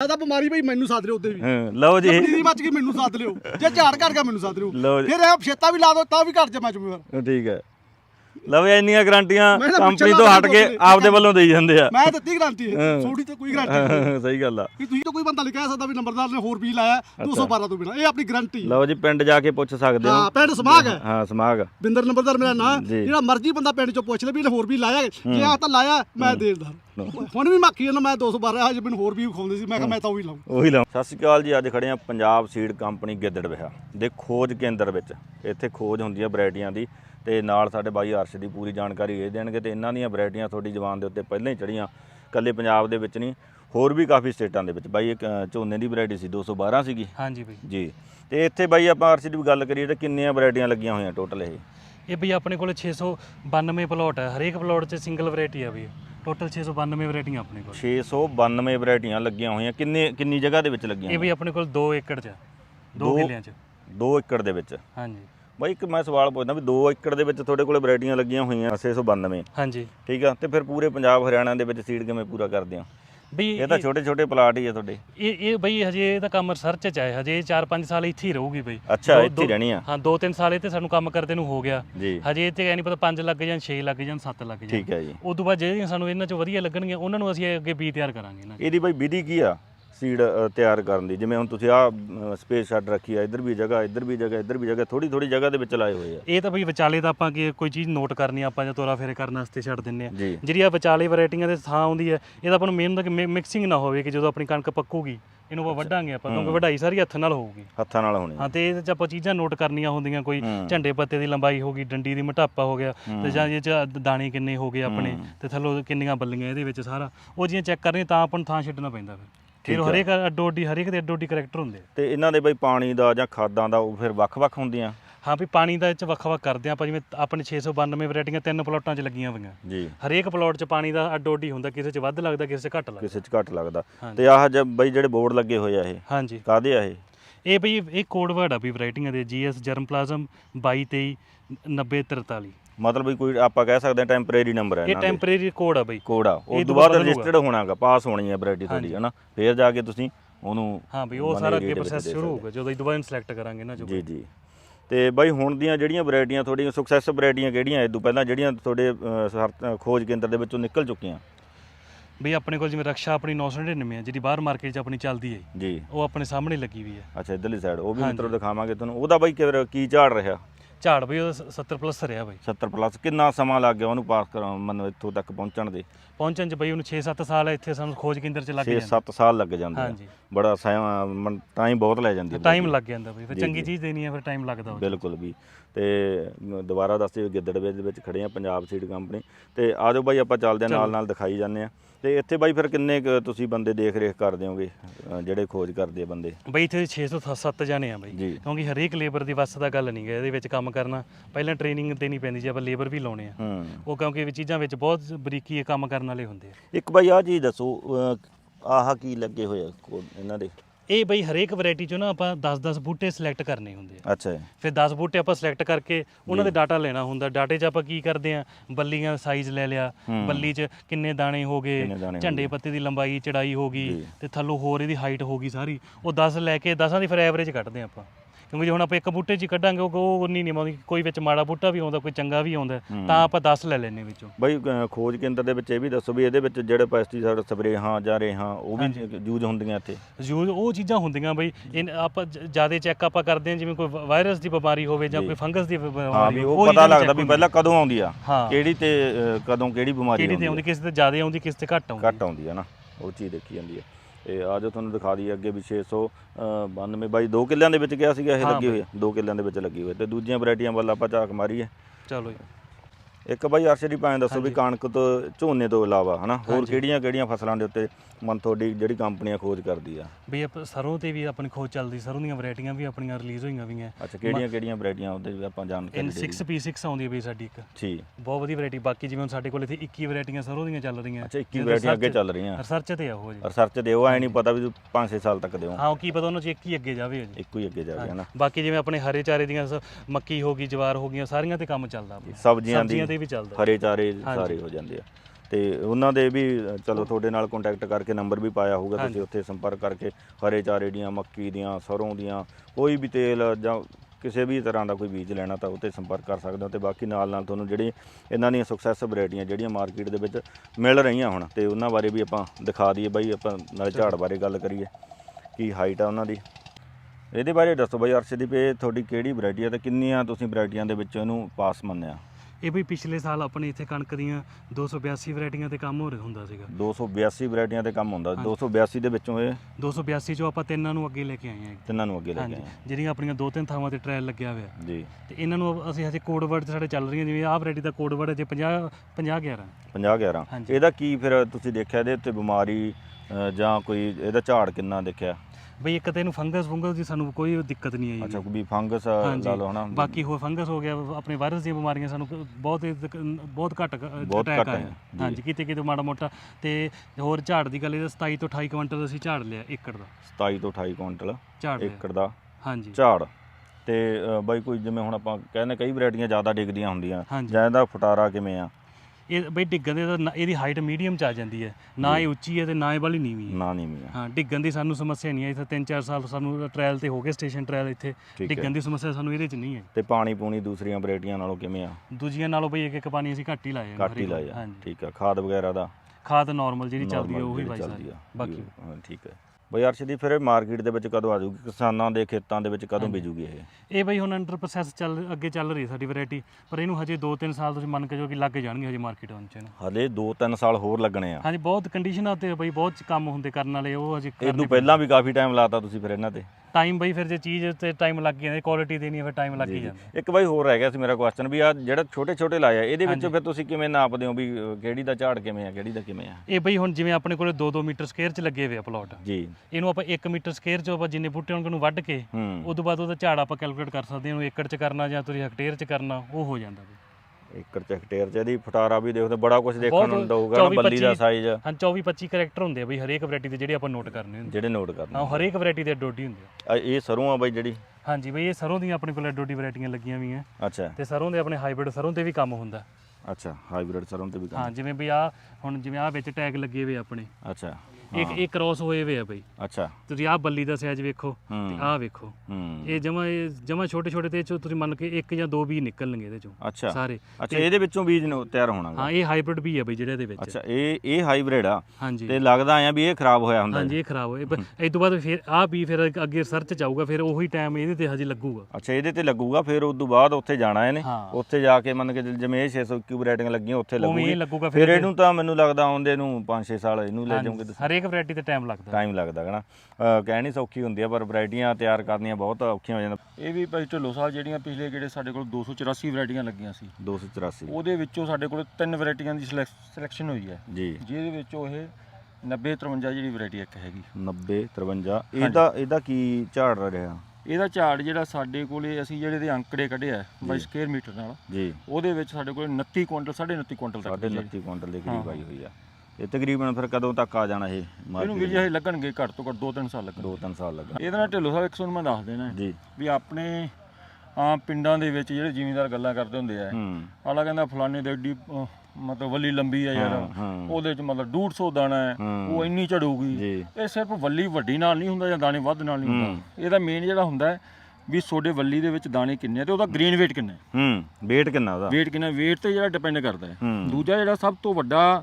ਤਾਂ ਬਿਮਾਰੀ ਬਈ ਮੈਨੂੰ ਸਾਥ ਲਿਓ ਉੱਤੇ ਵੀ। ਹਾਂ, ਲਓ ਜੀ। ਪਨੀਰੀ ਮੱਚ ਗਈ ਮੈਨੂੰ ਸਾਥ ਲਿਓ। ਜੇ ਝਾੜ ਘੜ ਗਿਆ ਮੈਨੂੰ ਸਾਥ ਲਿਓ। ਲਓ ਜੀ। ਫਿਰ ਇਹ ਛੇਤਾ ਵੀ ਲਾ ਦੋ ਤਾਂ ਵੀ ਘਟ ਜਾ ਮੈਂ ਜ਼ਿੰਮੇਵਾਰ ਠੀਕ ਹੈ। ਲਓ ਜੀ ਇੰਨੀਆਂ ਗਰੰਟੀਆਂ ਮੈਂ ਤਾਂ ਕੰਪਨੀ ਪੁੱਛਣਾ ਤੋਂ ਹਟ ਕੇ। ਆਪਦੇ ਵੱਲੋਂ ਦੇਈ ਜਾਂਦੇ ਆ। ਮੈਂ ਦਿੱਤੀ ਗਾਰੰਟੀ ਹੈ। ਹਾਂ। ਛੋਟੀ ਤੇ ਕੋਈ ਗਾਰੰਟੀ ਨਹੀਂ ਸਹੀ ਗੱਲ ਆ। ਕਿ ਤੁਸੀਂ ਤਾਂ ਕੋਈ ਬੰਦਾ ਨਹੀਂ ਕਹਿ ਸਕਦਾ ਵੀ ਨੰਬਰਦਾਰ ਨੇ ਹੋਰ ਵੀ ਲਾਇਆ 212 ਤੋਂ ਬਿਨਾ। ਇਹ ਆਪਣੀ ਗਾਰੰਟੀ ਹੈ। ਲਓ ਜੀ ਪਿੰਡ ਜਾ ਕੇ ਪੁੱਛ ਸਕਦੇ ਹਾਂ। ਹੋ ਪਿੰਡ ਸਮਾਗ ਹੈ। ਹਾਂ ਸਮਾਗ। ਬਿੰਦਰ ਨੰਬਰਦਾਰ ਮੇਰਾ ਨਾਂ ਜੀ। ਜਿਹੜਾ ਮਰਜ਼ੀ ਬੰਦਾ ਪਿੰਡ ਚੋਂ ਪੁੱਛ ਲੈ ਵੀ ਇਹਨੇ ਹੋਰ ਵੀ ਲਾਇਆ ਹੈ। ਜੇ ਆ ਤਾਂ ਲਾਇਆ ਮੈਂ ਹੁਣ ਵੀ ਮਾਕੀ ਇਹਨਾਂ ਮੈਂ 212 ਹਜੇ ਮੈਨੂੰ ਹੋਰ ਵੀ ਖਾਉਂਦੇ ਸੀ ਮੈਂ ਕਿਹਾ ਮੈਂ ਤਾਂ ਉਹੀ ਲਾਉਂ ਉਹੀ ਲਾਉਂ ਸਤਿ ਸ਼੍ਰੀ ਅਕਾਲ ਜੀ ਅੱਜ ਖੜੇ ਆ ਪੰਜਾਬ ਸੀਡ ਕੰਪਨੀ ਗਿੱਦੜਵਿਹਾ ਦੇ ਖੋਜ ਕੇਂਦਰ ਵਿੱਚ ਇੱਥੇ ਖੋਜ ਹੁੰਦੀ ਹੈ ਵੈਰਾਈਟੀਆਂ ਦੀ ਤੇ ਨਾਲ ਸਾਡੇ ਬਾਈ ਅਰਸ਼ ਦੀ ਪੂਰੀ ਜਾਣਕਾਰੀ ਇਹ ਦੇਣਗੇ ਤੇ ਇਹਨਾਂ ਦੀਆਂ ਵੈਰਾਈਟੀਆਂ ਤੁਹਾਡੀ ਜ਼ੁਬਾਨ ਦੇ ਉੱਤੇ ਪਹਿਲਾਂ ਹੀ ਚੜੀਆਂ ਕੱਲੇ ਪੰਜਾਬ ਦੇ ਵਿੱਚ ਨਹੀਂ ਹੋਰ ਵੀ ਕਾਫੀ ਸਟੇਟਾਂ ਦੇ ਵਿੱਚ। ਬਾਈ ਇੱਕ ਝੋਨੇ ਦੀ ਵੈਰਾਈਟੀ ਸੀ 212 ਸੀਗੀ। ਹਾਂਜੀ ਬਈ। ਜੀ ਤੇ ਇੱਥੇ ਬਾਈ ਆਪਾਂ ਅਰਸ਼ ਦੀ ਗੱਲ ਕਰੀਏ ਤਾਂ ਕਿੰਨੀਆਂ ਵੈਰਾਈਟੀਆਂ ਲੱਗੀਆਂ ਹੋਈਆਂ ਟੋਟਲ ਇਹ? ਇਹ ਬਈ ਆਪਣੇ ਕੋਲ 692 ਪਲਾਟ ਹੈ ਹਰੇਕ ਪਲਾਟ 'ਚ ਸਿੰਗਲ ਵੈਰਾਈਟੀ ਆ ਬਈ। ਟੋਟਲ 692 ਵੈਰਾਈਟੀਆਂ ਆਪਣੇ ਕੋਲ। 692 ਵੈਰਾਈਟੀਆਂ ਲੱਗੀਆਂ ਹੋਈਆਂ। ਕਿੰਨੇ ਕਿੰਨੀ ਜਗ੍ਹਾ ਦੇ ਵਿੱਚ ਲੱਗੀਆਂ ਇਹ ਬਈ ਆਪਣੇ ਕੋਲ 2 ਏਕੜ 'ਚ 2 ਦੋ- ਕਿੱਲਿਆਂ 'ਚ। 2 ਏਕੜ ਦੇ ਵਿੱਚ। ਹਾਂਜੀ। ਬਾਈ ਇੱਕ ਮੈਂ ਸਵਾਲ ਪੁੱਛਦਾ ਵੀ 2 ਏਕੜ ਦੇ ਵਿੱਚ ਤੁਹਾਡੇ ਕੋਲ ਵੈਰਾਈਟੀਆਂ ਲੱਗੀਆਂ ਹੋਈਆਂ 692 ਹਾਂਜੀ। ਠੀਕ ਆ? ਤੇ ਫਿਰ ਪੂਰੇ ਪੰਜਾਬ ਹਰਿਆਣਾ ਦੇ ਵਿੱਚ ਸੀਡ ਕਿਵੇਂ ਪੂਰਾ ਕਰਦੇ ਆ? ਬਈ ਇਹ ਤਾਂ ਛੋਟੇ ਛੋਟੇ ਪਲਾਟ ਹੀ ਆ ਤੁਹਾਡੇ। ਇਹ ਇਹ ਬਈ ਹਜੇ ਇਹਦਾ ਕੰਮ ਰਿਸਰਚ 'ਚ ਹੈ ਹਜੇ 4-5 ਸਾਲ ਇੱਥੇ ਹੀ ਰਹੂਗੀ ਬਈ। ਅੱਛਾ ਦੋ- ਇੱਥੇ ਹੀ ਦੋ- ਰਹਿਣੀ ਆ? ਹਾਂ 2-3 ਸਾਲ ਤੇ ਸਾਨੂੰ ਕੰਮ ਕਰਦੇ ਨੂੰ ਹੋ ਗਿਆ। ਜੀ। ਹਜੇ ਤੇ ਐ ਨਹੀਂ ਪਤਾ 5 ਲੱਗ ਜਾਣ 6 ਲੱਗ ਜਾਣ 7 ਲੱਗ ਜਾਣ। ਠੀਕ ਹੈ ਜੀ। ਉਸ ਤੋਂ ਬਾਅਦ ਜਿਹੜੀਆਂ ਸਾਨੂੰ ਇਹਨਾਂ 'ਚੋਂ ਵਧੀਆ ਲੱਗਣਗੀਆਂ ਉਹਨਾਂ ਨੂੰ ਅਸੀਂ ਅੱਗੇ ਬੀ ਤਿਆਰ ਕਰਾਂਗੇ ਇਹਨਾਂ 'ਚ। ਇਹਦੀ ਬਾਈ ਵਿਧੀ ਕੀ ਆ? ਸੀਡ ਤਿਆਰ ਕਰਨ ਦੀ। ਜਿਵੇਂ ਹੁਣ ਤੁਸੀਂ ਆ ਸਪੇਸ ਛੱਡ ਰੱਖੀ ਆ ਇੱਧਰ ਵੀ ਜਗ੍ਹਾ ਇੱਧਰ ਵੀ ਜਗ੍ਹਾ ਇੱਧਰ ਵੀ ਜਗ੍ਹਾ ਥੋੜੀ ਥੋੜੀ ਜਗ੍ਹਾ ਦੇ ਵਿੱਚ ਲਾਏ ਹੋਏ ਆ। ਇਹ ਤਾਂ ਬਈ ਵਿਚਾਲੇ ਦਾ ਆਪਾਂ ਕਿ ਕੋਈ ਚੀਜ਼ ਨੋਟ ਕਰਨੀ ਆ ਆਪਾਂ ਜਾਂ ਤੋਰਾ ਫੇਰੇ ਕਰਨ ਵਾਸਤੇ ਛੱਡ ਦਿੰਨੇ ਆ। ਜੀ। ਜਿਹੜੀ ਆ ਵਿਚਾਲੇ ਵੈਰਾਈਟੀਆਂ ਦੇ ਥਾਂ ਆਉਂਦੀ ਹੈ ਇਹਦਾ ਆਪਾਂ ਨੂੰ ਮੇਨ ਹੁੰਦਾ ਕਿ ਮਿਕਸਿੰਗ ਨਾ ਹੋਵੇ ਕਿ ਜਦੋਂ ਆਪਣੀ ਕਣਕ ਪੱਕੂਗੀ ਇਹਨੂੰ ਆਪਾਂ ਵੱਢਾਂਗੇ ਆਪਾਂ ਕਿਉਂਕਿ ਵਢਾਈ ਸਾਰੀ ਹੱਥ ਨਾਲ ਹੋਊਗੀ। ਹੱਥਾਂ ਨਾਲ ਹੋਣੀ ਹਾਂ ਤੇ ਇਹਦੇ ਚ ਆਪਾਂ ਚੀਜ਼ਾਂ ਨੋਟ ਕਰਨੀਆਂ ਹੁੰਦੀਆਂ ਕੋਈ। ਝੰਡੇ ਪੱਤੇ ਦੀ ਲੰਬਾਈ ਹੋ ਗਈ ਡੰਡੀ ਦੀ ਮੋਟਾਪਾ ਹੋ ਗਿਆ ਤੇ ਜਾਂ ਇਹ ਚ ਦਾਣੇ ਕਿੰਨੇ ਹੋ ਗਏ ਆਪਣੇ ਤੇ ਥੱਲੋਂ ਕਿੰਨੀਆਂ ਬੱਲੀਆਂ ਇਹਦੇ ਵਿੱਚ ਸਾਰਾ ਉਹ ਚੀਜ਼ਾਂ ਚੈੱਕ ਕਰਨੀਆਂ ਤਾਂ ਆਪਾਂ ਨੂੰ ਥਾਂ ਛੱਡਣਾ ਪੈਂਦਾ ਫਿਰ। ਫਿਰ ਹਰੇਕ ਅੱਡੋ ਅੱਡੀ ਹਰੇਕ ਦੇ ਅੱਡੋ ਅੱਡੀ ਕਰੈਕਟਰ ਹੁੰਦੇ ਆ। ਤੇ ਇਹਨਾਂ ਦੇ ਬਾਈ ਪਾਣੀ ਦਾ ਜਾਂ ਖਾਦਾਂ ਦਾ ਉਹ ਫਿਰ ਵੱਖ-ਵੱਖ ਹੁੰਦੀਆਂ? ਹਾਂ ਵੀ ਪਾਣੀ ਦਾ ਇਹ ਚ ਵੱਖ-ਵੱਖ ਕਰਦੇ ਆ ਆਪਾਂ ਜਿਵੇਂ ਆਪਣੇ 692 ਵੈਰਾਈਟੀਆਂ ਤਿੰਨ ਪਲਾਟਾਂ 'ਚ ਲੱਗੀਆਂ ਹੋਈਆਂ। ਜੀ। ਹਰੇਕ ਪਲਾਟ 'ਚ ਪਾਣੀ ਦਾ ਅੱਡੋ ਅੱਡੀ ਹੁੰਦਾ ਕਿਸੇ 'ਚ ਵੱਧ ਲੱਗਦਾ ਕਿਸੇ 'ਚ ਘੱਟ ਲੱਗਦਾ। ਕਿਸੇ 'ਚ ਘੱਟ ਲੱਗਦਾ। ਹਾਂਜੀ। ਤੇ ਆਹ ਜ ਬਾਈ ਜਿਹੜੇ ਬੋਰਡ ਲੱਗੇ ਹੋਏ ਆ ਇਹ ਹਾਂਜੀ। ਕਾਦੇ ਆ ਇਹ? ਇਹ ਬਈ ਇਹ ਕੋਡ ਵਰਡ ਆ ਵੀ ਵੈਰਾਈਟੀਆਂ ਦੇ ਜੀਐਸ ਜਰਮਪਲਾਜ਼ਮ 2223 9043 ਮਤਲਬ ਵੀ ਕੋਈ ਆਪਾਂ ਕਹਿ ਸਕਦੇ ਆ ਟੈਂਪਰੇਰੀ ਨੰਬਰ ਹੈ ਇਹ ਇਹਨਾਂ ਦੇ। ਟੈਂਪਰੇਰੀ ਕੋਡ ਆ ਬਈ। ਕੋਡ ਆ। ਉਸ ਤੋਂ ਬਾਅਦ ਰਜਿਸਟਰਡ ਹੋਣਾਗਾ ਪਾਸ ਹੋਣੀ ਹੈ ਵੈਰਾਈਟੀ ਤੁਹਾਡੀ ਹੈ ਨਾ ਫੇਰ ਜਾ ਕੇ ਤੁਸੀਂ ਉਹਨੂੰ ਹਾਂ ਬਈ ਉਹ ਸਾਰਾ ਅੱਗੇ ਪ੍ਰੋਸੈਸ ਸ਼ੁਰੂ। ਹੋਊਗਾ ਜਦੋਂ ਦੁਬਾਰਾ ਸਿਲੈਕਟ ਕਰਾਂਗੇ ਨਾ ਜੋ ਜੀ ਜੀ। ਤੇ ਬਾਈ ਹੁਣ ਦੀਆਂ ਜਿਹੜੀਆਂ ਵੈਰਾਈਟੀਆਂ ਤੁਹਾਡੀਆਂ ਸਕਸੈਸ ਵੈਰਾਈਟੀਆਂ ਕਿਹੜੀਆਂ ਇਹ ਤੋਂ ਪਹਿਲਾਂ ਜਿਹੜੀਆਂ ਤੁਹਾਡੇ ਅਹ, ਸਰ- ਖੋਜ ਕੇਂਦਰ ਦੇ ਵਿੱਚੋਂ ਨਿਕਲ ਚੁੱਕੀਆਂ? ਬਈ ਆਪਣੇ ਕੋਲ ਜਿਵੇਂ ਰਕਸ਼ਾ ਆਪਣੀ 999 ਹੈ ਜਿਹੜੀ ਬਾਹਰ ਮਾਰਕੀਟ 'ਚ ਆਪਣੀ ਚੱਲਦੀ ਹੈ ਜੀ। ਉਹ ਆਪਣੇ ਸਾਹਮਣੇ ਲੱਗੀ ਵੀ ਹੈ ਅੱਛਾ ਇਧਰਲੀ ਸਾਈਡ ਉਹ ਵੀ। ਮਿੱਤਰੋ ਦਿਖਾਵਾਂਗੇ ਤੁਹਾਨੂੰ। ਉਹਦਾ ਬਾਈ ਕਿਵੇਂ ਕੀ ਝਾੜ ਰਿਹਾ? ਝਾੜ ਬਈ ਉਹਦਾ 70 ਪਲੱਸ ਰਿਹਾ ਬਈ। 70 ਪਲੱਸ ਕਿੰਨਾ ਸਮਾਂ ਲੱਗ ਗਿਆ ਉਹਨੂੰ ਪਾਸ ਕਰਾਉਣ ਮਨ ਇੱਥੋਂ ਤੱਕ ਪਹੁੰਚਣ ਦੇ? ਪਹੁੰਚਣ 'ਚ ਬਈ ਉਹਨੂੰ 6-7 ਸਾਲ ਇੱਥੇ ਸਾਨੂੰ ਖੋਜ ਕੇਂਦਰ 'ਚ ਲੱਗ ਜਾਂਦਾ। 6-7 ਸਾਲ ਲੱਗ ਜਾਂਦੇ ਆ। ਹਾਂਜੀ। ਬੜਾ ਟਾਈਮ ਬਹੁਤ ਲੈ ਜਾਂਦੀ ਹੈ ਟਾਈਮ ਲੱਗ ਜਾਂਦਾ ਬਈ ਫਿਰ ਜੀ, ਚੰਗੀ ਜੀ। ਚੀਜ਼ ਦੇਣੀ ਹੈ ਫਿਰ ਟਾਈਮ ਲੱਗਦਾ ਉਹ 'ਚ। ਬਿਲਕੁਲ ਵੀ। ਤੇ ਮ, ਦੁਬਾਰਾ ਦੱਸਦੇ ਗਿੱਦੜਵੇ ਦੇ ਵਿੱਚ ਖੜੇ ਆ ਪੰਜਾਬ ਸੀਡ ਕੰਪਨੀ ਤੇ ਆਜੋ ਬਾਈ ਆਪਾਂ ਚੱਲਦੇ ਆ ਨਾਲ ਨਾਲ ਦਿਖਾਈ ਜਾਂਦੇ ਆ। ਤੇ ਇੱਥੇ ਬਾਈ ਫਿਰ ਕਿੰਨੇ ਕੁ ਤੁਸੀਂ ਬੰਦੇ ਦੇਖ ਰੇਖ ਕਰਦੇ ਹੋਗੇ ਅ, ਜਿਹੜੇ ਖੋਜ ਕਰਦੇ ਆ ਬੰਦੇ? ਬਈ ਇੱਥੇ 607 ਜਾਣੇ ਆ ਬਈ। ਜੀ। ਕਿਉਂਕਿ ਹਰੇਕ ਲੇਬਰ ਦੀ ਵੱਸ ਦਾ ਗੱਲ ਨਹੀਂ ਹੈ ਇਹਦੇ ਵਿੱਚ ਕੰਮ ਕਰਨਾ ਪਹਿਲਾਂ ਟ੍ਰੇਨਿੰਗ ਦੇਣੀ ਪੈਂਦੀ ਜੇ ਆਪਾਂ ਲੇਬਰ ਵੀ ਲਾਉਣੇ ਆ। ਹੂੰ। ਉਹ ਕਿਉਂਕਿ ਇਹ ਚੀਜ਼ਾਂ ਵਿੱਚ ਬਹੁਤ ਬਰੀਕੀ ਇਹ ਕੰਮ ਕਰਨ ਵਾਲੇ ਹੁੰਦੇ ਆ। ਇੱਕ ਬਾਈ ਆ ਚੀਜ਼ ਦੱਸੋ ਅ, ਆਹ ਕੀ ਲੱਗੇ ਹੋਏ ਆ ਕੋ- ਇਹਨਾਂ ਦੇ? ਇਹ ਬਈ ਹਰੇਕ ਵੈਰਾਈਟੀ ਚੋਂ ਨਾ ਆਪਾਂ 10-10 ਬੂਟੇ ਸਿਲੈਕਟ ਕਰਨੇ ਹੁੰਦੇ ਆ। ਅੱਛਾ ਜੀ। ਫਿਰ 10 ਬੂਟੇ ਆਪਾਂ ਸਿਲੈਕਟ ਕਰਕੇ ਉਹਨਾਂ ਦੇ ਡਾਟਾ ਲੈਣਾ ਹੁੰਦਾ। ਡਾਟੇ 'ਚ ਆਪਾਂ ਕੀ ਕਰਦੇ ਆ? ਬੱਲੀਆਂ ਦਾ ਸਾਈਜ਼ ਲੈ ਲਿਆ। ਬੱਲੀ 'ਚ ਕਿੰਨੇ ਦਾਣੇ ਹੋ ਗਏ? ਝੰਡੇ ਪੱਤੇ ਦੀ ਲੰਬਾਈ ਚੜਾਈ ਹੋ ਗਈ। ਤੇ ਥੱਲੋਂ ਹੋਰ ਇਹਦੀ ਹਾਈਟ ਹੋ ਗਈ ਸਾਰੀ। ਉਹ 10 ਲੈ ਕੇ 10ਾਂ ਦੀ ਫਿਰ ਐਵਰੇਜ ਕੱਢਦੇ ਆ ਆਪਾਂ। ਕਿਉਂਕਿ ਜੇ ਹੁਣ ਆਪਾਂ ਇੱਕ ਬੂਟੇ 'ਚ ਹੀ ਕੱਢਾਂਗੇ ਉਹ ਉਹ ਉਨੀ ਨਹੀਂ ਆਉਂਦੀ। ਕੋਈ ਵਿੱਚ ਮਾੜਾ ਬੂਟਾ ਵੀ ਆਉਂਦਾ ਕੋਈ ਚੰਗਾ ਵੀ ਆਉਂਦਾ ਹੂੰ। ਤਾਂ ਆਪਾਂ 10 ਲੈ ਲੈਨੇ ਵਿੱਚੋਂ। ਬਾਈ ਅ, ਖੋਜ ਕੇਂਦਰ ਦੇ ਵਿੱਚ ਇਹ ਵੀ ਦੱਸੋ ਵੀ ਇਹਦੇ ਵਿੱਚ ਜਿਹੜੇ ਪੈਸਟੀਸਾਈਡ ਸਪਰੇਹਾਂ ਜਾਂ ਰੇਹਾਂ ਉਹ ਵੀ ਯੂਜ਼ ਹੁੰਦੀਆਂ ਇੱਥੇ? ਯੂਜ਼ ਉਹ ਚੀਜ਼ਾਂ ਹੁੰਦੀਆਂ ਬਈ। ਇਹ ਆਪਾਂ ਜ਼ਿਆਦਾ ਚੈੱਕ ਆਪਾਂ ਕਰਦੇ ਹਾਂ ਜਿਵੇਂ ਕੋਈ ਵਾਇਰਸ ਦੀ ਬਿਮਾਰੀ ਹੋਵੇ ਜਾਂ ਜੀ। ਕੋਈ ਫੰਗਸ ਦੀ ਹਾਂ ਬਿਮਾਰੀ ਵੀ ਹੋਵੇ, ਉਹ ਪਤਾ ਚੀਜ਼ਾਂ ਲੱਗਦਾ check ਵੀ। ਪਹਿਲਾਂ ਕਦੋਂ ਆਉਂਦੀ ਆ ਹਾਂ। ਕਿਹੜੀ ਤੇ ਅ, ਕਦੋਂ ਕਿਹੜੀ ਬਿਮਾਰੀ ਕਿਹੜੀ ਤੇ ਆਉਂਦੀ ਆਉਂਦੀ ਕਿਸੇ ਤੇ ਜ਼ਿਆਦਾ ਆਉਂਦੀ ਕਿਸੇ ਤੇ ਘੱਟ ਆਉਂਦੀ। ਘੱਟ ਆਉਂਦੀ ਹੈ ਨਾ ਉਹ ਚੀਜ਼ ਦੇਖੀ ਜਾਂਦੀ ਹੈ ਤੇ ਆ ਜੋ ਤੁਹਾਨੂੰ ਦਿਖਾ ਦਈਏ ਅੱਗੇ ਵੀ 692 ਬਾਈ 2 ਕਿੱਲਿਆਂ ਦੇ ਵਿੱਚ ਗਿਆ ਸੀਗਾ ਇਹ ਹਾਂ ਲੱਗੀ ਹੋਈ ਹੈ 2 ਕਿੱਲਿਆਂ ਦੇ ਵਿੱਚ ਲੱਗੀ ਹੋਈ ਤੇ ਦੂਜੀਆਂ ਵੈਰਾਈਟੀਆਂ ਵੱਲ ਆਪਾਂ ਝਾਕ ਮਾਰੀਏ। ਚਲੋ ਜੀ। ਇੱਕ ਬਾਈ ਅਰਸ਼ਦੀ ਭਾਵੇਂ ਦੱਸੋ ਵੀ ਕਣਕ ਤੋਂ ਝੋਨੇ ਤੋਂ ਇਲਾਵਾ ਹਨਾ? ਹੋਰ ਕਿਹੜੀਆਂ ਕਿਹੜੀਆਂ ਫਸਲਾਂ ਦੇ ਉੱਤੇ ਮਨ ਤੁਹਾਡੀ ਜਿਹੜੀ ਕੰਪਨੀਆਂ ਖੋਜ ਕਰਦੀ ਆ? ਵੀ ਆਪਾਂ ਸਰੋਂ ਤੇ ਵੀ ਆਪਣੀ ਖੋਜ ਚੱਲਦੀ ਸਰੋਂ ਦੀਆਂ ਵੈਰਾਈਟੀਆਂ ਵੀ ਆਪਣੀਆਂ ਰਿਲੀਜ਼ ਹੋਈਆਂ ਵੀਆਂ। ਅੱਛਾ ਕਿਹੜੀਆਂ ਕਿਹੜੀਆਂ ਵੈਰਾਈਟੀਆਂ ਉਹਦੇ ਵੀ ਆਪਾਂ ਜਾਣਕਾਰੀ ਇਨ ਦੇ 6P6 ਆਉਂਦੀ ਹੈ ਬਈ ਸਾਡੀ ਇੱਕ। ਠੀਕ। ਬਹੁਤ ਵਧੀਆ ਵੈਰਾਈਟੀ ਬਾਕੀ ਜਿਵੇਂ ਸਾਡੇ ਕੋਲ ਇੱਥੇ 21 ਵੈਰਾਈਟੀਆਂ ਸਰੋਂ ਦੀਆਂ ਚੱਲ ਰਹੀਆਂ। ਅੱਛਾ 21 ਵੈਰਾਈਟੀਆਂ ਅੱਗੇ ਚੱਲ ਰਹੀਆਂ। ਰਿਸਰਚ ਤੇ ਆ ਉਹ ਜੀ। ਰਿਸਰਚ ਦੇ ਉਹ ਐ ਨਹੀਂ ਪਤਾ ਵੀ 5-6 ਸਾਲ ਤੱਕ ਦਿਓ। ਹਾਂ ਕੀ ਪਤਾ ਉਹਨਾਂ ਚ ਇੱਕ ਹੀ ਅੱਗੇ ਜਾਵੇ ਜੀ। ਇੱਕੋ ਹੀ ਅੱਗੇ ਜਾਵੇ ਹਨਾ? ਬਾਕੀ ਜਿਵੇਂ ਆਪਣੇ ਹਰੇ ਚਾਰੇ ਦੀਆਂ ਮੱਕੀ ਹੋ ਗਈ ਜਵਾਰ ਹੋ ਗਈਆਂ ਸਾਰੀਆਂ ਤੇ ਕੰਮ ਚੱਲਦਾ ਆਪਣਾ। ਸਬਜ਼ੀਆਂ ਦੀ ਵੀ ਚੱਲਦਾ ਹਰੇ ਚਾਰੇ ਸਾਰੇ ਹੋ ਜਾਂਦੇ ਆ। ਤੇ ਉਹਨਾਂ ਦੇ ਵੀ ਚਲੋ ਤੁਹਾਡੇ ਨਾਲ ਕੰਟੈਕਟ ਕਰਕੇ ਨੰਬਰ ਵੀ ਪਾਇਆ ਹੋਊਗਾ ਤੁਸੀਂ ਉੱਥੇ ਸੰਪਰਕ ਕਰਕੇ ਹਰੇ ਚਾਰੇ ਦੀਆਂ ਮੱਕੀ ਦੀਆਂ ਸਰੋਂ ਦੀਆਂ ਕੋਈ ਵੀ ਤੇਲ ਜਾਂ ਕਿਸੇ ਵੀ ਤਰ੍ਹਾਂ ਦਾ ਕੋਈ ਬੀਜ ਲੈਣਾ ਤਾਂ ਉੱਤੇ ਸੰਪਰਕ ਕਰ ਸਕਦੇ ਹੋ। ਤੇ ਬਾਕੀ ਨਾਲ ਨਾਲ ਤੁਹਾਨੂੰ ਜਿਹੜੀ ਇਹਨਾਂ ਦੀਆਂ ਸਕਸੈਸ ਵੈਰਾਈਟੀਆਂ ਜਿਹੜੀਆਂ ਮਾਰਕੀਟ ਦੇ ਵਿੱਚ ਮਿਲ ਰਹੀਆਂ ਹੁਣ ਤੇ ਉਹਨਾਂ ਬਾਰੇ ਵੀ ਆਪਾਂ ਦਿਖਾ ਦਈਏ ਬਾਈ ਆਪਾਂ ਨਾਲੇ ਝਾੜ ਬਾਰੇ ਗੱਲ ਕਰੀਏ ਕੀ ਹਾਈਟ ਆ ਉਹਨਾਂ ਦੀ। ਇਹਦੇ ਬਾਰੇ ਦੱਸੋ ਬਾਈ ਅਰਸ਼ਦੀਪ ਇਹ ਤੁਹਾਡੀ ਕਿਹੜੀ ਵੈਰਾਈਟੀ ਆ ਤੇ ਕਿੰਨੀਆਂ ਤੁਸੀਂ ਵੈਰਾਈਟੀਆਂ ਦੇ ਵਿੱਚ ਇਹਨੂੰ ਪਾਸ ਮੰਨਿਆ? ਇਹ ਵੀ ਪਿਛਲੇ ਸਾਲ ਆਪਣੇ ਇੱਥੇ ਕਣਕ ਦੀਆਂ 282 ਵੈਰਾਈਟੀਆਂ ਤੇ ਕੰਮ ਹੋ ਰਿਹਾ ਹੁੰਦਾ ਸੀਗਾ। 282 ਵੈਰਾਈਟੀਆਂ ਤੇ ਕੰਮ ਹੁੰਦਾ। 282 ਦੇ ਵਿੱਚੋਂ ਇਹ 282 ਚੋਂ ਆਪਾਂ ਤਿੰਨਾਂ ਨੂੰ ਅੱਗੇ ਲੈ ਕੇ ਆਏ ਹਾਂ ਤਿੰਨਾਂ ਨੂੰ ਅੱਗੇ ਲੈ ਕੇ ਆਏ ਜਿਹੜੀਆਂ ਆਪਣੀਆਂ ਦੋ ਤਿੰਨ ਥਾਵਾਂ ਤੇ ਟ੍ਰਾਇਲ ਲੱਗਿਆ ਹੋਇਆ। ਜੀ। ਤੇ ਇਹਨਾਂ ਨੂੰ ਅਸੀਂ ਹਜੇ ਕੋਡ ਵਰਡ ਸਾਡੇ ਚੱਲ ਰਹੀਆਂ ਜਿਵੇਂ ਆਹ ਵੈਰਾਈਟੀ ਦਾ ਕੋਡ ਵਰਡ ਜੇ 50 50 11 50 11 ਹਾਂਜੀ। ਇਹਦਾ ਕੀ ਫਿਰ ਤੁਸੀਂ ਦੇਖਿਆ ਇਹਦੇ ਉੱਤੇ ਬਿਮਾਰੀ ਜਾਂ ਕੋਈ ਇਹਦਾ ਝਾੜ ਕਿੰਨਾ ਦੇਖਿਆ? ਬਈ ਇੱਕ ਤਾਂ ਇਹਨੂੰ ਫੰਗਸ ਫੰਗਸ ਦੀ ਸਾਨੂੰ ਕੋਈ ਦਿੱਕਤ ਨਹੀਂ ਆਈ ਅੱਛਾ ਕੋਈ ਫੰਗਸ। ਲਾ ਲਓ ਹਨਾ। ਬਾਕੀ ਹੋਰ ਫੰਗਸ ਹੋ ਗਿਆ ਆਪਣੇ ਵਾਇਰਸ ਦੀਆਂ ਬਿਮਾਰੀਆਂ ਸਾਨੂੰ ਬਹੁਤ ਬਹੁਤ ਘੱਟ ਘੱਟ ਆਇਆ। ਹਾਂਜੀ ਕਿਤੇ ਕਿਤੇ ਮਾੜਾ ਮੋਟਾ ਤੇ ਹੋਰ ਝਾੜ ਦੀ ਗੱਲ ਇਹਦਾ 27 ਤੋਂ 28 ਕੁਇੰਟਲ ਅਸੀਂ ਝਾੜ ਲਿਆ ਏਕੜ ਦਾ। 27 ਤੋਂ 28 ਕੁਇੰਟਲ ਝਾੜ ਏਕੜ ਦਾ ਹਾਂਜੀ। ਝਾੜ। ਤੇ ਬਾਈ ਕੋਈ ਜਿਵੇਂ ਹੁਣ ਆਪਾਂ ਕਹਿੰਦੇ ਕਈ ਵੈਰਾਈਟੀਆਂ ਜ਼ਿਆਦਾ ਡਿੱਗਦੀਆਂ ਹੁੰਦੀਆਂ। ਜਾਂ ਇਹਦਾ ਫਟਾਰਾ ਕਿਵੇਂ ਆ? ਇਹ ਬਈ ਡਿੱਗਣ ਦੇ ਤਾਂ ਨਾ- ਇਹਦੀ ਹਾਈਟ ਮੀਡੀਅਮ ਚ ਆ ਜਾਂਦੀ ਹੈ। ਨਾ ਇਹ ਉੱਚੀ ਹੈ ਤੇ ਨਾ ਇਹ ਵਾਲੀ ਨੀਵੀਂ ਹੈ। ਨਾ ਨਹੀਂ ਮੀਆਂ ਹਾਂ ਡਿੱਗਣ ਦੀ ਸਾਨੂੰ ਸਮੱਸਿਆ ਨਹੀਂ ਆਈ ਇੱਥੇ 3-4 ਸਾਲ ਸਾਨੂੰ ਟ੍ਰਾਇਲ ਤੇ ਹੋ ਗਏ ਸਟੇਸ਼ਨ ਟ੍ਰਾਇਲ ਇੱਥੇ। ਡਿੱਗਣ ਦੀ ਸਮੱਸਿਆ ਸਾਨੂੰ ਇਹਦੇ ਚ ਨਹੀਂ ਹੈ। ਤੇ ਪਾਣੀ ਪੂਣੀ ਦੂਸਰੀਆਂ ਵੈਰਾਈਟੀਆਂ ਨਾਲੋਂ ਕਿਵੇਂ ਆ? ਦੂਜੀਆਂ ਨਾਲੋਂ ਬਈ ਇੱਕ ਇੱਕ ਪਾਣੀ ਅਸੀਂ ਘੱਟ ਹੀ ਲਾਇਆ ਘੱਟ ਹੀ ਲਾਇਆ ਹਾਂਜੀ। ਠੀਕ ਆ। ਖਾਦ ਵਗੈਰਾ ਦਾ? ਖਾਦ ਨਾਰਮਲ ਜਿਹੜੀ ਚੱਲਦੀ ਹੈ normal ਉਹੀ ਜਿਹੜੀ ਚੱਲਦੀ ਸਾਰੀ। ਆ। ਬਾਕੀ ਹਾਂ, ਠੀਕ ਹੈ। ਬਈ ਅਰਸ਼ਦੀਪ ਫਿਰ ਮਾਰਕੀਟ ਦੇ ਵਿੱਚ ਕਦੋਂ ਆ ਜਾਊਗੀ? ਕਿਸਾਨਾਂ ਦੇ ਖੇਤਾਂ ਦੇ ਵਿੱਚ ਕਦੋਂ ਬੀਜੂਗੀ ਇਹ? ਇਹ ਬਈ ਹੁਣ ਅੰਡਰ ਪ੍ਰੋਸੈਸ ਚੱਲ ਅੱਗੇ ਚੱਲ ਰਹੀ ਹੈ ਸਾਡੀ ਵੈਰਾਈਟੀ ਪਰ ਇਹਨੂੰ ਹਜੇ 2-3 ਸਾਲ ਤੁਸੀਂ ਮੰਨ ਕੇ ਜੋ ਕਿ ਲੱਗ ਜਾਣਗੇ ਹਜੇ ਮਾਰਕੀਟ ਆਉਣ ਚ ਇਹਨੂੰ। ਹਲੇ 2-3 ਸਾਲ ਹੋਰ ਲੱਗਣੇ ਆ। ਹਾਂਜੀ ਬਹੁਤ ਕੰਡੀਸ਼ਨਾਂ ਤੇ ਬਈ ਬਹੁਤ ਕੰਮ ਹੁੰਦੇ ਕਰਨ ਵਾਲੇ ਉਹ ਹਜੇ ਇਹ ਤੋਂ ਪਹਿਲਾਂ ਵੀ ਕਾਫੀ ਟਾਈਮ ਲਾਤਾ ਤੁਸੀਂ ਫਿਰ ਇਹਨਾਂ ਤੇ। ਟਾਈਮ ਬਈ ਫਿਰ ਜੇ ਚੀਜ਼ ਤੇ ਟਾਈਮ ਲੱਗ ਗਿਆ ਕੁਆਲਿਟੀ ਦੇਣੀ ਹੈ ਫਿਰ ਟਾਈਮ ਲੱਗ ਹੀ ਜਾਂਦਾ। ਇੱਕ ਬਾਈ ਹੋਰ ਰਹਿ ਗਿਆ ਸੀ ਮੇਰਾ ਕੁਐਸਚਨ ਵੀ ਆ ਜਿਹੜਾ ਛੋਟੇ ਛੋਟੇ ਲਾਇਆ ਇਹਦੇ ਵਿੱਚ ਫਿਰ ਤੁਸੀਂ ਕਿਵੇਂ ਨਾਪਦੇ ਹੋ ਵੀ ਕਿਹੜੀ ਦਾ ਝਾੜ ਕਿਵੇਂ ਆ ਕਿਹੜੀ ਦਾ ਕਿਵੇਂ ਆ? ਇਹ ਬਈ ਹੁਣ ਜਿਵੇਂ ਆਪਣੇ ਕੋਲੇ 2-2 ਮੀਟਰ ਸਕੁਅਰ ਚ ਲੱਗੇ ਹੋਏ ਆ ਪਲਾਟ ਜੀ। ਇਹਨੂੰ ਆਪਾਂ 1 ਮੀਟਰ ਸਕੁਅਰ ਚ ਆਪਾਂ ਜਿੰਨੇ ਬੂਟੇ ਹੋਣਗੇ ਉਹਨੂੰ ਵੱਢ ਕੇ ਹੂੰ। ਉਦੋਂ ਬਾਅਦ ਉਹਦਾ ਝਾੜ ਆਪਾਂ ਕੈਲਕੂਲੇਟ ਕਰ ਸਕਦੇ ਹਾਂ ਉਹਨੂੰ ਏਕੜ ਚ ਕਰਨਾ ਜਾਂ ਤੁਸੀਂ ਹੈਕਟੇਅਰ ਚ ਕਰਨਾ ਉਹ ਹੋ ਜਾਂਦਾ ਬਈ। ਏਕੜ ਚ ਹੈਕਟੇਅਰ ਚ। ਇਹਦੀ ਫਟਾਰਾ ਵੀ ਦੇਖਦੇ ਬੜਾ ਕੁਝ ਦੇਖਣ ਨੂੰ ਦਊਗਾ ਨਾ 24, ਬੱਲੀ ਦਾ 25 ਸਾਈਜ਼ ਹਾਂ 24-25 ਕਰੈਕਟਰ ਹੁੰਦੇ ਆ ਬਈ ਹਰੇਕ ਵੈਰਾਈਟੀ ਦੇ ਜਿਹੜੇ ਆਪਾਂ ਨੋਟ ਕਰਨੇ ਹੁੰਦੇ ਜਿਹੜੇ ਨੋਟ ਕਰਨਾ ਹਾਂ ਹਰੇਕ ਵੈਰਾਈਟੀ ਦੇ ਡੋਡੀ ਹੁੰਦੇ ਆ। ਆ ਇਹ ਸਰੋਂ ਆ ਬਾਈ ਜਿਹੜੀ? ਹਾਂਜੀ ਬਈ ਇਹ ਸਰੋਂ ਦੀਆਂ ਆਪਣੇ ਕੋਲ ਡੋਡੀ ਵੈਰਾਈਟੀਆਂ ਲੱਗੀਆਂ ਵੀਆਂ ਅੱਛਾ। ਤੇ ਸਰੋਂ ਦੇ ਆਪਣੇ ਹਾਈਬ੍ਰਿਡ ਸਰੋਂ ਤੇ ਵੀ ਕੰਮ ਹੁੰਦਾ। ਅੱਛਾ ਹਾਈਬ੍ਰਿਡ ਸਰੋਂ ਤੇ ਵੀ ਕੰਮ। ਹਾਂ ਜਿਵੇਂ ਵੀ ਆ ਹੁਣ ਜਿਵੇਂ ਆ ਵਿੱਚ ਟੈਗ ਲੱਗੇ ਹੋਏ ਆ ਆਪਣੇ। ਅੱਛਾ। ਇੱਕ ਇਹ ਕ੍ਰਾਸ ਹੋਏ ਹੋਏ ਆ ਬਈ। ਅੱਛਾ। ਤੁਸੀਂ ਆਹ ਬੱਲੀ ਦਾ ਸਾਈਜ਼ ਵੇਖੋ ਤੇ ਹੂੰ। ਆਹ ਵੇਖੋ। ਹੂੰ। ਇਹ ਜਮਾ ਇਹ ਜਮਾ ਛੋਟੇ ਛੋਟੇ ਤੇ ਇਹ ਚੋਂ ਤੁਸੀਂ ਮੰਨ ਕੇ ਇੱਕ ਜਾਂ ਦੋ ਵੀ ਨਿਕਲਣਗੇ ਇਹਦੇ ਚੋਂ। ਅੱਛਾ। ਸਾਰੇ। ਅੱਛਾ ਇਹਦੇ ਵਿੱਚੋਂ ਬੀਜ ਨੂੰ ਤਿਆਰ ਹੋਣਾ ਗਾ। ਹਾਂ ਇਹ ਹਾਈਬ੍ਰਿਡ ਵੀ ਆ ਬਈ ਜਿਹੜੇ ਦੇ ਵਿੱਚ। ਅੱਛਾ ਇਹ ਇਹ ਹਾਈਬ੍ਰਿਡ ਆ। ਹਾਂਜੀ। ਤੇ ਲੱਗਦਾ ਆ ਵੀ ਇਹ ਖਰਾਬ ਹੋਇਆ ਹੁੰਦਾ ਹਾਂਜੀ ਇਹ ਖਰਾਬ ਹੋਏ ਬ- ਇਹ ਤੋਂ ਬਾਅਦ ਫਿਰ ਆਹ ਵੀ ਫਿਰ ਅੱਗੇ ਰਿਸਰਚ ਚ ਆਊਗਾ ਫਿਰ ਉਹੀ ਟਾਈਮ ਇਹਦੇ ਤੇ ਹਜੇ ਲੱਗੂਗਾ। ਅੱਛਾ ਇਹਦੇ ਤੇ ਲੱਗੂਗਾ ਫਿਰ ਉਸ ਤੋਂ ਬਾਅਦ ਉੱਥੇ ਜਾਣਾ ਇਹਨੇ। ਹਾਂ। ਉੱਥੇ ਜਾ ਕੇ ਮੰਨ ਕੇ ਚੱਲ ਜਿਵੇਂ ਇਹ 600 ਕਿਊਬ ਰੇਟਿੰਗ ਲੱਗੀਆਂ ਉੱਥੇ ਉਵੇਂ ਲੱਗੂਗੀ। ਇਹ ਲੱਗੂਗਾ ਫਿਰ ਇਹਨੂੰ ਤਾਂ ਮੈਨੂੰ ਲੱਗਦਾ ਆਉਂਦੇ ਨੂੰ 5-6 ਸਾਲ ਇਹਨੂੰ ਲੈ ਜਾਓਗੇ ਤੁਸੀਂ। ਹਰੇਕ ਵੈਰਾਈਟੀ ਤੇ ਟਾਈਮ ਲੱਗਦਾ। ਟਾਈਮ ਲੱਗਦਾ ਹੈ ਨਾ ਅਹ ਕਹਿ ਨਹੀਂ ਸੌਖੀ ਹੁੰਦੀ ਆ ਪਰ ਵੈਰਾਈਟੀਆਂ ਤਿਆਰ ਕਰਨੀਆਂ ਬਹੁਤ ਔਖੀਆਂ ਹੋ ਜਾਂਦੀਆਂ। ਇਹ ਵੀ ਭਾਈ ਢਿੱਲੋਂ ਸਾਹਿਬ ਜਿਹੜੀਆਂ ਪਿਛਲੇ ਜਿਹੜੇ ਸਾਡੇ ਕੋਲ 284 ਵੈਰਾਈਟੀਆਂ ਲੱਗੀਆਂ ਸੀ। 284 ਉਹਦੇ ਵਿੱਚੋਂ ਸਾਡੇ ਕੋਲ ਤਿੰਨ ਵੈਰਾਈਟੀਆਂ ਦੀ ਸਿਲੈਕਸ਼ਨ ਹੋਈ ਹੈ। ਜੀ। ਜਿਹਦੇ ਵਿੱਚੋਂ ਇਹ 90 53 ਜਿਹੜੀ ਵੈਰਾਈਟੀ ਇੱਕ ਹੈਗੀ। 90 53 ਇਹਦਾ ਇਹਦਾ ਕੀ ਝਾੜ ਰਿਹਾ? ਇਹਦਾ ਝਾੜ ਜਿਹੜਾ ਸਾਡੇ ਕੋਲੇ ਅਸੀਂ ਜਿਹੜੇ ਦੇ ਅੰਕੜੇ ਕੱਢਿਆ ਬਾਈ ਸਕੁਅਰ ਮੀਟਰ ਨਾਲ ਜੀ। ਉਹਦੇ ਵਿੱਚ ਸਾਡੇ ਕੋਲ 29 ਕੁਇੰਟਲ 29.5 ਕੁਇੰਟਲ ਤੱਕ ਸਾਢੇ ਦੀ 29 ਕੁਇੰਟਲ ਦੇ ਕਰੀਬ ਆਈ ਹੋਈ ਆ। ਇਹ ਤਕਰੀਬਨ ਫਿਰ ਕਦੋਂ ਤੱਕ ਆ ਜਾਣਾ ਇਹ ਇਹਨੂੰ ਮਾਰਕੀਟ ਵੀ ਜਿਹੇ ਲੱਗਣਗੇ ਘੱਟ ਤੋਂ ਘੱਟ 2-3 ਸਾਲ ਲੱਗਣਗੇ। 2-3 ਸਾਲ ਲੱਗਾ ਇਹਦੇ ਨਾਲ ਢਿੱਲੋਂ ਸਾਹਿਬ ਇੱਕ ਤੁਹਾਨੂੰ ਮੈਂ ਦੱਸ ਦੇਣਾ। ਜੀ। ਵੀ ਆਪਣੇ ਆਮ ਪਿੰਡਾਂ ਦੇ ਵਿੱਚ ਜਿਹੜੇ ਜ਼ਿਮੀਂਦਾਰ ਗੱਲਾਂ ਕਰਦੇ ਹੁੰਦੇ ਆ ਆਲਾ ਕਹਿੰਦਾ ਫਲਾਣੇ ਦੇ ਏਡੀ ਮਤਲਬ ਵੱਲੀ ਲੰਬੀ ਆ ਯਾਰ। ਉਹਦੇ ਚ ਮਤਲਬ 150 ਦਾਣਾ ਹੈ। ਉਹ ਇੰਨੀ ਝੜੂਗੀ। ਜੀ। ਇਹ ਸਿਰਫ ਵੱਲੀ ਵੱਡੀ ਨਾਲ ਨਹੀਂ ਹੁੰਦਾ ਜਾਂ ਦਾਣੇ ਵੱਧ ਨਾਲ ਨਹੀਂ ਹੁੰਦਾ। ਇਹਦਾ ਮੇਨ ਜਿਹੜਾ ਹੁੰਦਾ ਹੈ ਵੀ ਤੁਹਾਡੇ ਵੱਲੀ ਦੇ ਵਿੱਚ ਦਾਣੇ ਕਿੰਨੇ ਤੇ ਉਹਦਾ ਗ੍ਰੀਨ weight ਕਿੰਨਾ ਹੈ? ਹੂੰ। weight ਕਿੰਨਾ ਉਹਦਾ? weight ਕਿੰਨਾ weight ਤੇ ਜਿਹੜਾ ਡਿਪੈਂਡ ਕਰਦਾ ਹੈ। ਦੂਜਾ ਜਿਹੜਾ ਸਭ ਤੋਂ ਵੱਡਾ